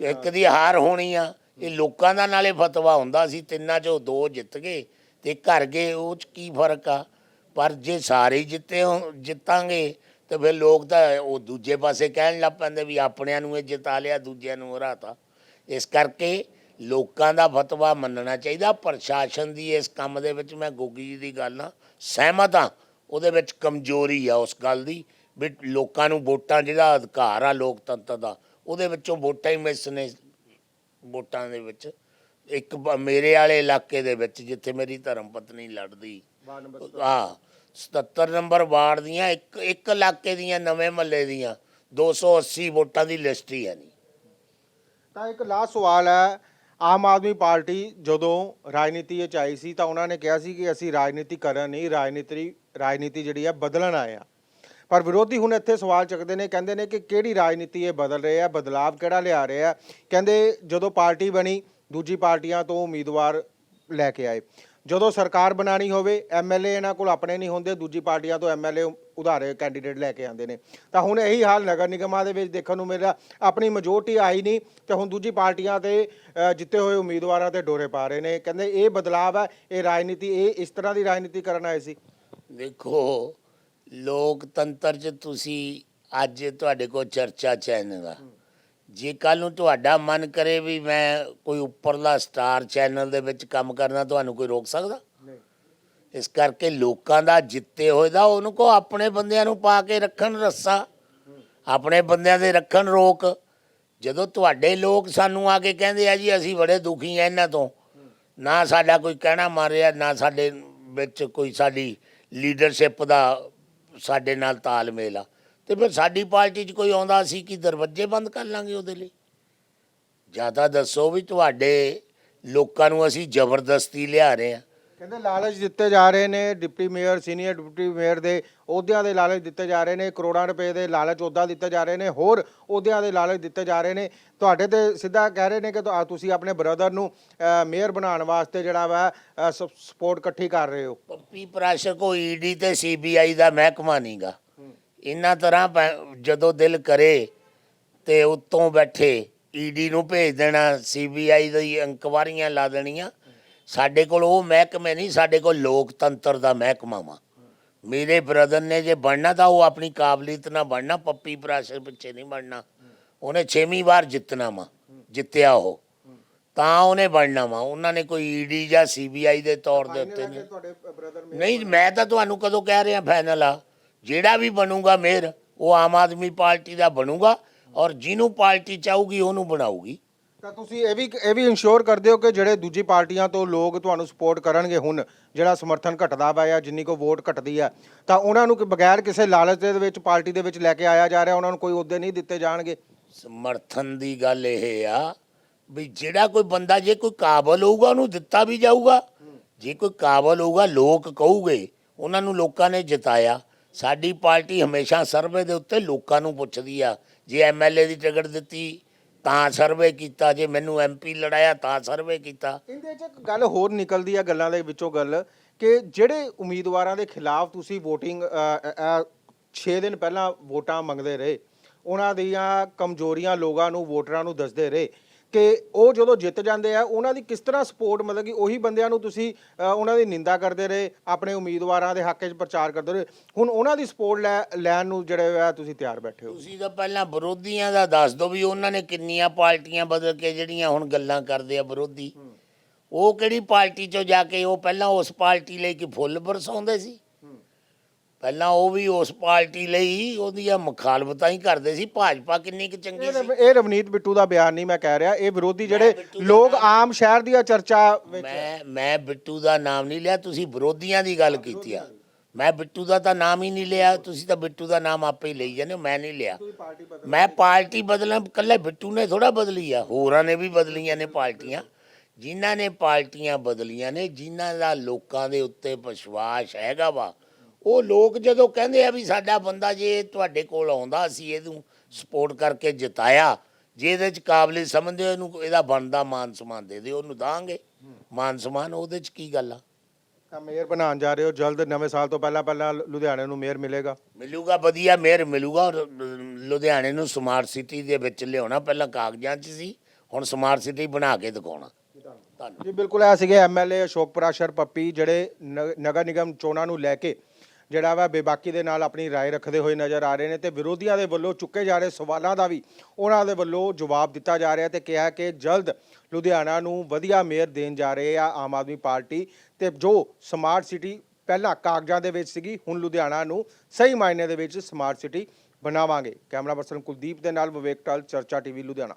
Speaker 1: ਇੱਕ ਦੀ
Speaker 2: ਹਾਰ। ਹੋਣੀ ਆ। ਇਹ ਲੋਕਾਂ ਦਾ ਨਾਲੇ ਫਤਵਾ ਹੁੰਦਾ ਸੀ ਤਿੰਨਾਂ ਚੋਂ ਦੋ ਜਿੱਤ ਗਏ ਤੇ ਘਰ ਗਏ ਉਹ ਚ ਕੀ ਫ਼ਰਕ ਆ? ਪਰ ਜੇ ਸਾਰੇ ਜਿੱਤੇ ਜਿੱਤਾਂਗੇ ਤੇ ਫਿਰ ਲੋਕ ਤਾਂ ਉਹ ਦੂਜੇ ਪਾਸੇ ਕਹਿਣ ਲੱਗ ਪੈਂਦੇ ਵੀ ਆਪਣਿਆਂ ਨੂੰ ਇਹ ਜਿਤਾ ਲਿਆ ਦੂਜਿਆਂ ਨੂੰ ਹਰਾਤਾ। ਇਸ ਕਰਕੇ ਲੋਕਾਂ ਦਾ ਫਤਵਾ ਮੰਨਣਾ ਚਾਹੀਦਾ। ਪ੍ਰਸ਼ਾਸਨ ਦੀ ਇਸ ਕੰਮ ਦੇ ਵਿੱਚ ਮੈਂ ਗੋਗੀ ਜੀ ਦੀ ਗੱਲ ਨਾਲ ਸਹਿਮਤ ਹਾਂ। ਉਹਦੇ ਵਿੱਚ ਕਮਜ਼ੋਰੀ ਆ ਉਸ ਗੱਲ ਦੀ ਵੀ ਲੋਕਾਂ ਨੂੰ ਵੋਟਾਂ ਜਿਹੜਾ ਅਧਿਕਾਰ ਆ ਲੋਕਤੰਤਰ ਦਾ ਉਹਦੇ ਵਿੱਚੋਂ ਵੋਟਾਂ ਹੀ ਮਿਸ ਨੇ ਵੋਟਾਂ ਦੇ ਵਿੱਚ। ਇੱਕ ਬ- ਮੇਰੇ ਵਾਲੇ ਇਲਾਕੇ ਦੇ ਵਿੱਚ ਜਿੱਥੇ ਮੇਰੀ ਧਰਮ ਪਤਨੀ ਲੜਦੀ। ਆ 77 ਨੰਬਰ ਵਾਰਡ ਦੀਆਂ ਇੱਕ ਇੱਕ ਇਲਾਕੇ ਦੀਆਂ ਨਵੇਂ ਮਹੱਲੇ ਦੀਆਂ। 280 ਵੋਟਾਂ ਦੀ ਲਿਸਟ ਹੀ ਹੈ ਨਹੀਂ
Speaker 1: ਤਾਂ ਇੱਕ ਲਾਸਟ ਸਵਾਲ ਹੈ ਆਮ ਆਦਮੀ ਪਾਰਟੀ ਜਦੋਂ ਰਾਜਨੀਤੀ ਵਿੱਚ ਆਈ ਸੀ ਤਾਂ ਉਹਨਾਂ ਨੇ ਕਿਹਾ ਸੀ ਕਿ ਅਸੀਂ ਰਾਜਨੀਤੀ ਕਰਨ ਨਹੀਂ ਰਾਜਨੀਤੀ ਰਾਜਨੀਤੀ ਜਿਹੜੀ ਹੈ ਬਦਲਣ ਆਏ ਆ ਪਰ ਵਿਰੋਧੀ ਹੁਣ ਇੱਥੇ ਸਵਾਲ ਚੱਕਦੇ ਨੇ, ਕਹਿੰਦੇ ਨੇ ਕਿ ਕਿਹੜੀ ਰਾਜਨੀਤੀ ਇਹ ਬਦਲ ਰਹੇ ਆ, ਬਦਲਾਵ ਕਿਹੜਾ ਲਿਆ ਰਹੇ ਆ? ਕਹਿੰਦੇ ਜਦੋਂ ਪਾਰਟੀ ਬਣੀ, ਦੂਜੀ ਪਾਰਟੀਆਂ ਤੋਂ ਉਮੀਦਵਾਰ ਲੈ ਕੇ ਆਏ। ਜਦੋਂ ਸਰਕਾਰ ਬਣਾਣੀ ਹੋਵੇ ਐਮਐਲਏ ਇਹਨਾਂ ਕੋਲ ਆਪਣੇ ਨਹੀਂ ਹੁੰਦੇ, ਦੂਜੀ ਪਾਰਟੀਆਂ ਤੋਂ ਐਮਐਲਏ ਉਧਾਰੇ ਕੈਂਡੀਡੇਟ ਲੈ ਕੇ ਆਉਂਦੇ ਨੇ। ਤਾਂ ਹੁਣ ਇਹੀ ਹਾਲ ਨਗਰ ਨਿਗਮਾਂ ਦੇ ਵਿੱਚ ਦੇਖਣ ਨੂੰ ਮਿਲਿਆ ਆਪਣੀ ਮੈਜੋਰਟੀ ਆਈ ਨਹੀਂ, ਤੇ ਹੁਣ ਦੂਜੀ ਪਾਰਟੀਆਂ ਤੇ ਜਿੱਤੇ ਹੋਏ ਉਮੀਦਵਾਰਾਂ ਤੇ ਡੋਰੇ ਪਾ ਰਹੇ ਨੇ। ਕਹਿੰਦੇ ਇਹ ਬਦਲਾਵ ਹੈ, ਇਹ ਰਾਜਨੀਤੀ, ਇਹ ਇਸ ਤਰ੍ਹਾਂ ਦੀ ਰਾਜਨੀਤੀ ਕਰਨ ਆਏ ਸੀ।
Speaker 2: ਦੇਖੋ, ਲੋਕਤੰਤਰ 'ਚ ਤੁਸੀਂ ਅੱਜ ਤੁਹਾਡੇ ਕੋਲ ਚਰਚਾ ਚੈਨਲ ਆ ਜੇ ਕੱਲ ਨੂੰ ਤੁਹਾਡਾ ਮਨ ਕਰੇ ਵੀ ਮੈਂ ਕੋਈ ਉੱਪਰਲਾ ਸਟਾਰ ਚੈਨਲ ਦੇ ਵਿੱਚ ਕੰਮ ਕਰਨਾ ਤੁਹਾਨੂੰ ਕੋਈ ਰੋਕ ਸਕਦਾ?
Speaker 1: ਨਹੀਂ।
Speaker 2: ਇਸ ਕਰਕੇ ਲੋਕਾਂ ਦਾ ਜਿੱਤੇ ਹੋਏ ਦਾ ਉਹਨੂੰ ਕੋ ਆਪਣੇ ਬੰਦਿਆਂ ਨੂੰ ਪਾ ਕੇ ਰੱਖਣ ਰੱਸਾ। ਆਪਣੇ ਬੰਦਿਆਂ ਦੇ ਰੱਖਣ ਰੋਕ। ਜਦੋਂ ਤੁਹਾਡੇ ਲੋਕ ਸਾਨੂੰ ਆ ਕੇ ਕਹਿੰਦੇ ਆ ਜੀ ਅਸੀਂ ਬੜੇ ਦੁਖੀ ਆ ਇਹਨਾਂ ਤੋਂ ਨਾ ਸਾਡਾ ਕੋਈ ਕਹਿਣਾ ਮਾਰਿਆ ਨਾ ਸਾਡੇ ਵਿੱਚ ਕੋਈ ਸਾਡੀ ਲੀਡਰਸ਼ਿਪ ਦਾ ਸਾਡੇ ਨਾਲ ਤਾਲਮੇਲ ਆ। ਤੇ ਫਿਰ ਸਾਡੀ ਪਾਰਟੀ 'ਚ ਕੋਈ ਆਉਂਦਾ ਸੀ ਕਿ ਦਰਵਾਜ਼ੇ ਬੰਦ ਕਰ ਲਾਂਗੇ ਉਹਦੇ ਲਈ? ਜ਼ਿਆਦਾ ਦੱਸੋ ਵੀ ਤੁਹਾਡੇ ਲੋਕਾਂ ਨੂੰ ਅਸੀਂ ਜ਼ਬਰਦਸਤੀ ਲਿਆ ਰਹੇ ਆ
Speaker 1: ਕਹਿੰਦੇ ਲਾਲਚ ਦਿੱਤੇ ਜਾ ਰਹੇ ਨੇ deputy mayor senior deputy mayor ਦੇ ਅਹੁਦਿਆਂ ਦੇ ਲਾਲਚ ਦਿੱਤੇ ਜਾ ਰਹੇ ਨੇ ਕਰੋੜਾਂ ਰੁਪਏ ਦੇ ਲਾਲਚ ਅਹੁਦਾ ਦਿੱਤੇ ਜਾ ਰਹੇ ਨੇ ਹੋਰ ਅਹੁਦਿਆਂ ਦੇ ਲਾਲਚ ਦਿੱਤੇ ਜਾ ਰਹੇ ਨੇ। ਤੁਹਾਡੇ ਤੇ ਸਿੱਧਾ ਕਹਿ ਰਹੇ ਨੇ ਕਿ ਤੁਹਾ- ਤੁਸੀਂ ਆਪਣੇ ਬ੍ਰਦਰ ਨੂੰ ਅ, ਮੇਅਰ ਬਣਾਉਣ ਵਾਸਤੇ ਜਿਹੜਾ ਵਾ ਸਪੋਰਟ ਇਕੱਠੀ ਕਰ ਰਹੇ ਹੋ।
Speaker 2: ਪੱਪੀ ਪ੍ਰਾਸ਼ਰ ਕੋ ਈਡੀ ਤੇ ਸੀਬੀਆਈ ਦਾ ਮਹਿਕਮਾ ਨਹੀਂਗਾ ਇਹਨਾਂ ਤਰ੍ਹਾਂ ਜਦੋਂ ਦਿਲ ਕਰੇ ਤੇ ਉੱਤੋਂ ਬੈਠੇ ਈਡੀ ਨੂੰ ਭੇਜ ਦੇਣਾ ਸੀਬੀਆਈ ਦੀ ਇਨਕੁਆਰੀਆਂ ਲਾ ਦੇਣੀਆਂ। ਸਾਡੇ ਕੋਲ ਉਹ ਮਹਿਕਮੇ ਨਹੀਂ ਸਾਡੇ ਕੋਲ ਲੋਕਤੰਤਰ ਦਾ ਮਹਿਕਮਾ ਵਾ। ਮੇਰੇ ਬ੍ਰਦਰ ਨੇ ਜੇ ਬਣਨਾ ਤਾਂ ਉਹ ਆਪਣੀ ਕਾਬਲੀਅਤ ਨਾਲ ਬਣਨਾ ਪੱਪੀ ਪ੍ਰਾਸ਼ਰ ਪਿੱਛੇ ਨਹੀਂ ਬਣਨਾ। ਉਹਨੇ ਛੇਵੀਂ ਵਾਰ ਜਿੱਤਣਾ ਵਾ ਜਿੱਤਿਆ ਉਹ। ਤਾਂ ਉਹਨੇ ਬਣਨਾ ਵਾ। ਉਹਨਾਂ ਨੇ ਕੋਈ ਈਡੀ ਜਾਂ ਸੀਬੀਆਈ ਦੇ ਤੌਰ ਦੇ ਉੱਤੇ ਨਹੀਂ।
Speaker 1: ਤੁਹਾਡੇ ਬ੍ਰਦਰ
Speaker 2: ਨਹੀਂ ਮੈਂ ਤਾਂ ਤੁਹਾਨੂੰ ਕਦੋਂ ਕਹਿ ਰਿਹਾ ਫਾਈਨਲ ਆ। ਜਿਹੜਾ ਵੀ ਬਣੂਗਾ ਮੇਅਰ ਉਹ ਆਮ ਆਦਮੀ ਪਾਰਟੀ ਦਾ ਬਣੂਗਾ ਔਰ ਜਿਹਨੂੰ ਪਾਰਟੀ ਚਾਹੂਗੀ ਉਹਨੂੰ ਬਣਾਊਗੀ।
Speaker 1: ਤਾਂ ਤੁਸੀਂ ਇਹ ਵੀ ਇਹ ਵੀ ਇਨਸ਼ੋਰ ਕਰਦੇ ਹੋ ਕਿ ਜਿਹੜੇ ਦੂਜੀ ਪਾਰਟੀਆਂ ਤੋਂ ਲੋਕ ਤੁਹਾਨੂੰ ਸਪੋਰਟ ਕਰਨਗੇ ਹੁਣ ਜਿਹੜਾ ਸਮਰਥਨ ਘਟਦਾ ਵਾ ਜਾਂ ਜਿੰਨੀ ਕੋ ਵੋਟ ਘਟਦੀ ਆ ਤਾਂ ਉਹਨਾਂ ਨੂੰ ਕਿ ਬਗੈਰ ਕਿਸੇ ਲਾਲਚ ਦੇ ਵਿੱਚ ਪਾਰਟੀ ਦੇ ਵਿੱਚ ਲੈ ਕੇ ਆਇਆ ਜਾ ਰਿਹਾ ਉਹਨਾਂ ਨੂੰ ਕੋਈ ਅਹੁਦੇ ਨਹੀਂ ਦਿੱਤੇ ਜਾਣਗੇ?
Speaker 2: ਸਮਰਥਨ ਦੀ ਗੱਲ ਇਹ ਆ ਵੀ ਜਿਹੜਾ ਕੋਈ ਬੰਦਾ ਜੇ ਕੋਈ ਕਾਬਲ ਹੋਊਗਾ ਉਹਨੂੰ ਦਿੱਤਾ ਵੀ ਜਾਊਗਾ। ਜੇ ਕੋਈ ਕਾਬਲ ਹੋਊਗਾ ਲੋਕ ਕਹੂਗੇ ਉਹਨਾਂ ਨੂੰ ਲੋਕਾਂ ਨੇ ਜਿਤਾਇਆ। ਸਾਡੀ ਪਾਰਟੀ ਹਮੇਸ਼ਾ ਸਰਵੇ ਦੇ ਉੱਤੇ ਲੋਕਾਂ ਨੂੰ ਪੁੱਛਦੀ ਆ। ਜੇ ਐਮਐਲਏ ਦੀ ਟਿਕਟ ਦਿੱਤੀ, ਤਾਂ ਸਰਵੇ ਕੀਤਾ। ਜੇ ਮੈਨੂੰ ਐਮਪੀ ਲੜਾਇਆ, ਤਾਂ ਸਰਵੇ ਕੀਤਾ।
Speaker 1: ਇਹਦੇ 'ਚ ਇੱਕ ਗੱਲ ਹੋਰ ਨਿਕਲਦੀ ਆ ਗੱਲਾਂ ਦੇ ਵਿੱਚੋਂ ਗੱਲ ਕਿ ਜਿਹੜੇ ਉਮੀਦਵਾਰਾਂ ਦੇ ਖਿਲਾਫ ਤੁਸੀਂ VOTING 6 ਦਿਨ ਪਹਿਲਾਂ ਵੋਟਾਂ ਮੰਗਦੇ ਰਹੇ, ਉਹਨਾਂ ਦੀਆਂ ਕਮਜ਼ੋਰੀਆਂ ਲੋਕਾਂ ਨੂੰ, ਵੋਟਰਾਂ ਨੂੰ ਦੱਸਦੇ ਰਹੇ ਕਿ ਉਹ ਜਦੋਂ ਜਿੱਤ ਜਾਂਦੇ ਆ, ਉਹਨਾਂ ਦੀ ਕਿਸ ਤਰ੍ਹਾਂ ਸਪੋਰਟ ਮਤਲਬ ਕਿ ਉਹੀ ਬੰਦਿਆਂ ਨੂੰ ਤੁਸੀਂ ਉਹਨਾਂ ਦੀ ਨਿੰਦਾ ਕਰਦੇ ਰਹੇ, ਆਪਣੇ ਉਮੀਦਵਾਰਾਂ ਦੇ ਹੱਕ 'ਚ ਪ੍ਰਚਾਰ ਕਰਦੇ ਰਹੇ। ਹੁਣ ਉਹਨਾਂ ਦੀ ਸਪੋਰਟ ਲੈ, ਲੈਣ ਨੂੰ ਜਿਹੜੇ ਆ ਤੁਸੀਂ ਤਿਆਰ ਬੈਠੇ ਹੋ।
Speaker 2: ਤੁਸੀਂ ਤਾਂ ਪਹਿਲਾਂ ਵਿਰੋਧੀਆਂ ਦਾ ਦੱਸ ਦਿਓ ਵੀ ਉਹਨਾਂ ਨੇ ਕਿੰਨੀਆਂ ਪਾਰਟੀਆਂ ਬਦਲ ਕੇ ਜਿਹੜੀਆਂ ਹੁਣ ਗੱਲਾਂ ਕਰਦੇ ਆ ਵਿਰੋਧੀ। ਉਹ ਕਿਹੜੀ ਪਾਰਟੀ ਚੋਂ ਜਾ ਕੇ ਉਹ ਪਹਿਲਾਂ ਉਸ ਪਾਰਟੀ ਲਈ ਕਿ ਫੁੱਲ ਬਰਸਾਉਂਦੇ ਸੀ? ਪਹਿਲਾਂ ਉਹ ਵੀ ਉਸ ਪਾਰਟੀ ਲਈ ਉਹਦੀਆਂ ਮੁਖਾਲਫਤਾਂ ਹੀ ਕਰਦੇ ਸੀ। ਭਾਜਪਾ ਕਿੰਨੀ ਕੁ ਚੰਗੀ ਸੀ।
Speaker 1: ਇਹ ਰਵਨੀਤ ਬਿੱਟੂ ਦਾ ਬਿਆਨ ਨਹੀਂ ਮੈਂ ਕਹਿ ਰਿਹਾ। ਇਹ ਵਿਰੋਧੀ ਜਿਹੜੇ
Speaker 2: ਬਿੱਟੂ ਦਾ
Speaker 1: ਲੋਕ ਆਮ ਸ਼ਹਿਰ ਦੀਆਂ ਚਰਚਾ ਵਿੱਚ
Speaker 2: ਮੈਂ ਮੈਂ ਬਿੱਟੂ ਦਾ ਨਾਮ ਨਹੀਂ ਲਿਆ। ਤੁਸੀਂ ਵਿਰੋਧੀਆਂ ਦੀ ਗੱਲ ਕੀਤੀ ਆ। ਮੈਂ ਬਿੱਟੂ ਦਾ ਤਾਂ ਨਾਮ ਹੀ ਨਹੀਂ ਲਿਆ। ਤੁਸੀਂ ਤਾਂ ਬਿੱਟੂ ਦਾ ਨਾਮ ਆਪੇ ਹੀ ਲਈ ਜਾਂਦੇ ਹੋ। ਮੈਂ ਨਹੀਂ ਲਿਆ।
Speaker 1: ਪਾਰਟੀ ਬਦਲ
Speaker 2: ਮੈਂ ਪਾਰਟੀ ਬਦਲਾਂ ਕੱਲੇ ਬਿੱਟੂ ਨੇ ਥੋੜਾ ਬਦਲੀ ਆ। ਹੋਰਾਂ ਨੇ ਵੀ ਬਦਲੀਆਂ ਨੇ ਪਾਰਟੀਆਂ। ਜਿਨ੍ਹਾਂ ਨੇ ਪਾਰਟੀਆਂ ਬਦਲੀਆਂ ਨੇ ਜਿਨ੍ਹਾਂ ਦਾ ਲੋਕਾਂ ਦੇ ਉੱਤੇ ਵਿਸ਼ਵਾਸ ਹੈਗਾ ਵਾ ਉਹ ਲੋਕ ਜਦੋਂ ਕਹਿੰਦੇ ਆ ਵੀ ਸਾਡਾ ਬੰਦਾ ਜੇ ਤੁਹਾਡੇ ਕੋਲ ਆਉਂਦਾ ਅਸੀਂ ਇਹਨੂੰ ਸਪੋਰਟ ਕਰਕੇ ਜਿਤਾਇਆ ਜੇ ਇਹਦੇ ਚ ਕਾਬਲੇ ਸਮਝਦੇ ਹੋ ਇਹਨੂੰ ਇਹਦਾ ਬਣਦਾ ਮਾਨ ਸਨਮਾਨ ਦੇ ਦਿਓ ਉਹਨੂੰ ਦਾਂਗੇ। ਮਾਨ ਸਨਮਾਨ ਉਹਦੇ ਚ ਕੀ ਗੱਲ ਆ?
Speaker 1: ਤਾਂ ਮੇਅਰ ਬਣਾਉਣ ਜਾ ਰਹੇ ਹੋ ਜਲਦ ਨਵੇਂ ਸਾਲ ਤੋਂ ਪਹਿਲਾਂ ਪਹਿਲਾਂ ਲੁਧਿਆਣੇ ਨੂੰ ਮੇਅਰ ਮਿਲੇਗਾ।
Speaker 2: ਮਿਲੂਗਾ ਵਧੀਆ ਮੇਅਰ ਮਿਲੂਗਾ ਔਰ ਲੁਧਿਆਣੇ ਨੂੰ ਸਮਾਰਟ ਸਿਟੀ ਦੇ ਵਿੱਚ ਲਿਆਉਣਾ ਪਹਿਲਾਂ ਕਾਗਜ਼ਾਂ 'ਚ ਸੀ ਹੁਣ ਸਮਾਰਟ ਸਿਟੀ ਬਣਾ ਕੇ ਦਿਖਾਉਣਾ। ਧੰਨਵਾਦ।
Speaker 1: ਜੀ ਬਿਲਕੁਲ ਇਹ ਸੀਗੇ ਐਮਐਲਏ ਅਸ਼ੋਕ ਪਰਾਸ਼ਰ ਪੱਪੀ ਜਿਹੜੇ ਨ- ਨਗਰ ਨਿਗਮ ਚੋਣਾਂ ਨੂੰ ਲੈ ਕੇ ਜਿਹੜਾ ਵਾ ਬੇਬਾਕੀ ਦੇ ਨਾਲ ਆਪਣੀ رائے ਰੱਖਦੇ ਹੋਏ ਨਜ਼ਰ ਆ ਰਹੇ ਨੇ ਤੇ ਵਿਰੋਧੀਆਂ ਦੇ ਵੱਲੋਂ ਚੁੱਕੇ ਜਾ ਰਹੇ ਸਵਾਲਾਂ ਦਾ ਵੀ ਉਹਨਾਂ ਦੇ ਵੱਲੋਂ ਜਵਾਬ ਦਿੱਤਾ ਜਾ ਰਿਹਾ ਤੇ ਕਿਹਾ ਕਿ ਜਲਦ ਲੁਧਿਆਣਾ ਨੂੰ ਵਧੀਆ ਮੇਅਰ ਦੇਣ ਜਾ ਰਹੇ ਆ ਆਮ ਆਦਮੀ ਪਾਰਟੀ ਤੇ ਜੋ ਸਮਾਰਟ ਸਿਟੀ ਪਹਿਲਾਂ ਕਾਗਜ਼ਾਂ ਦੇ ਵਿੱਚ ਸੀਗੀ ਹੁਣ ਲੁਧਿਆਣਾ ਨੂੰ ਸਹੀ ਮਾਇਨੇ ਦੇ ਵਿੱਚ ਸਮਾਰਟ ਸਿਟੀ ਬਣਾਵਾਂਗੇ ਕੈਮਰਾ ਪਰਸਨ ਕੁਲਦੀਪ ਦੇ ਨਾਲ ਵਿਵੇਕ ਟਲ ਚਰਚਾ ਟੀਵੀ ਲੁਧਿਆਣਾ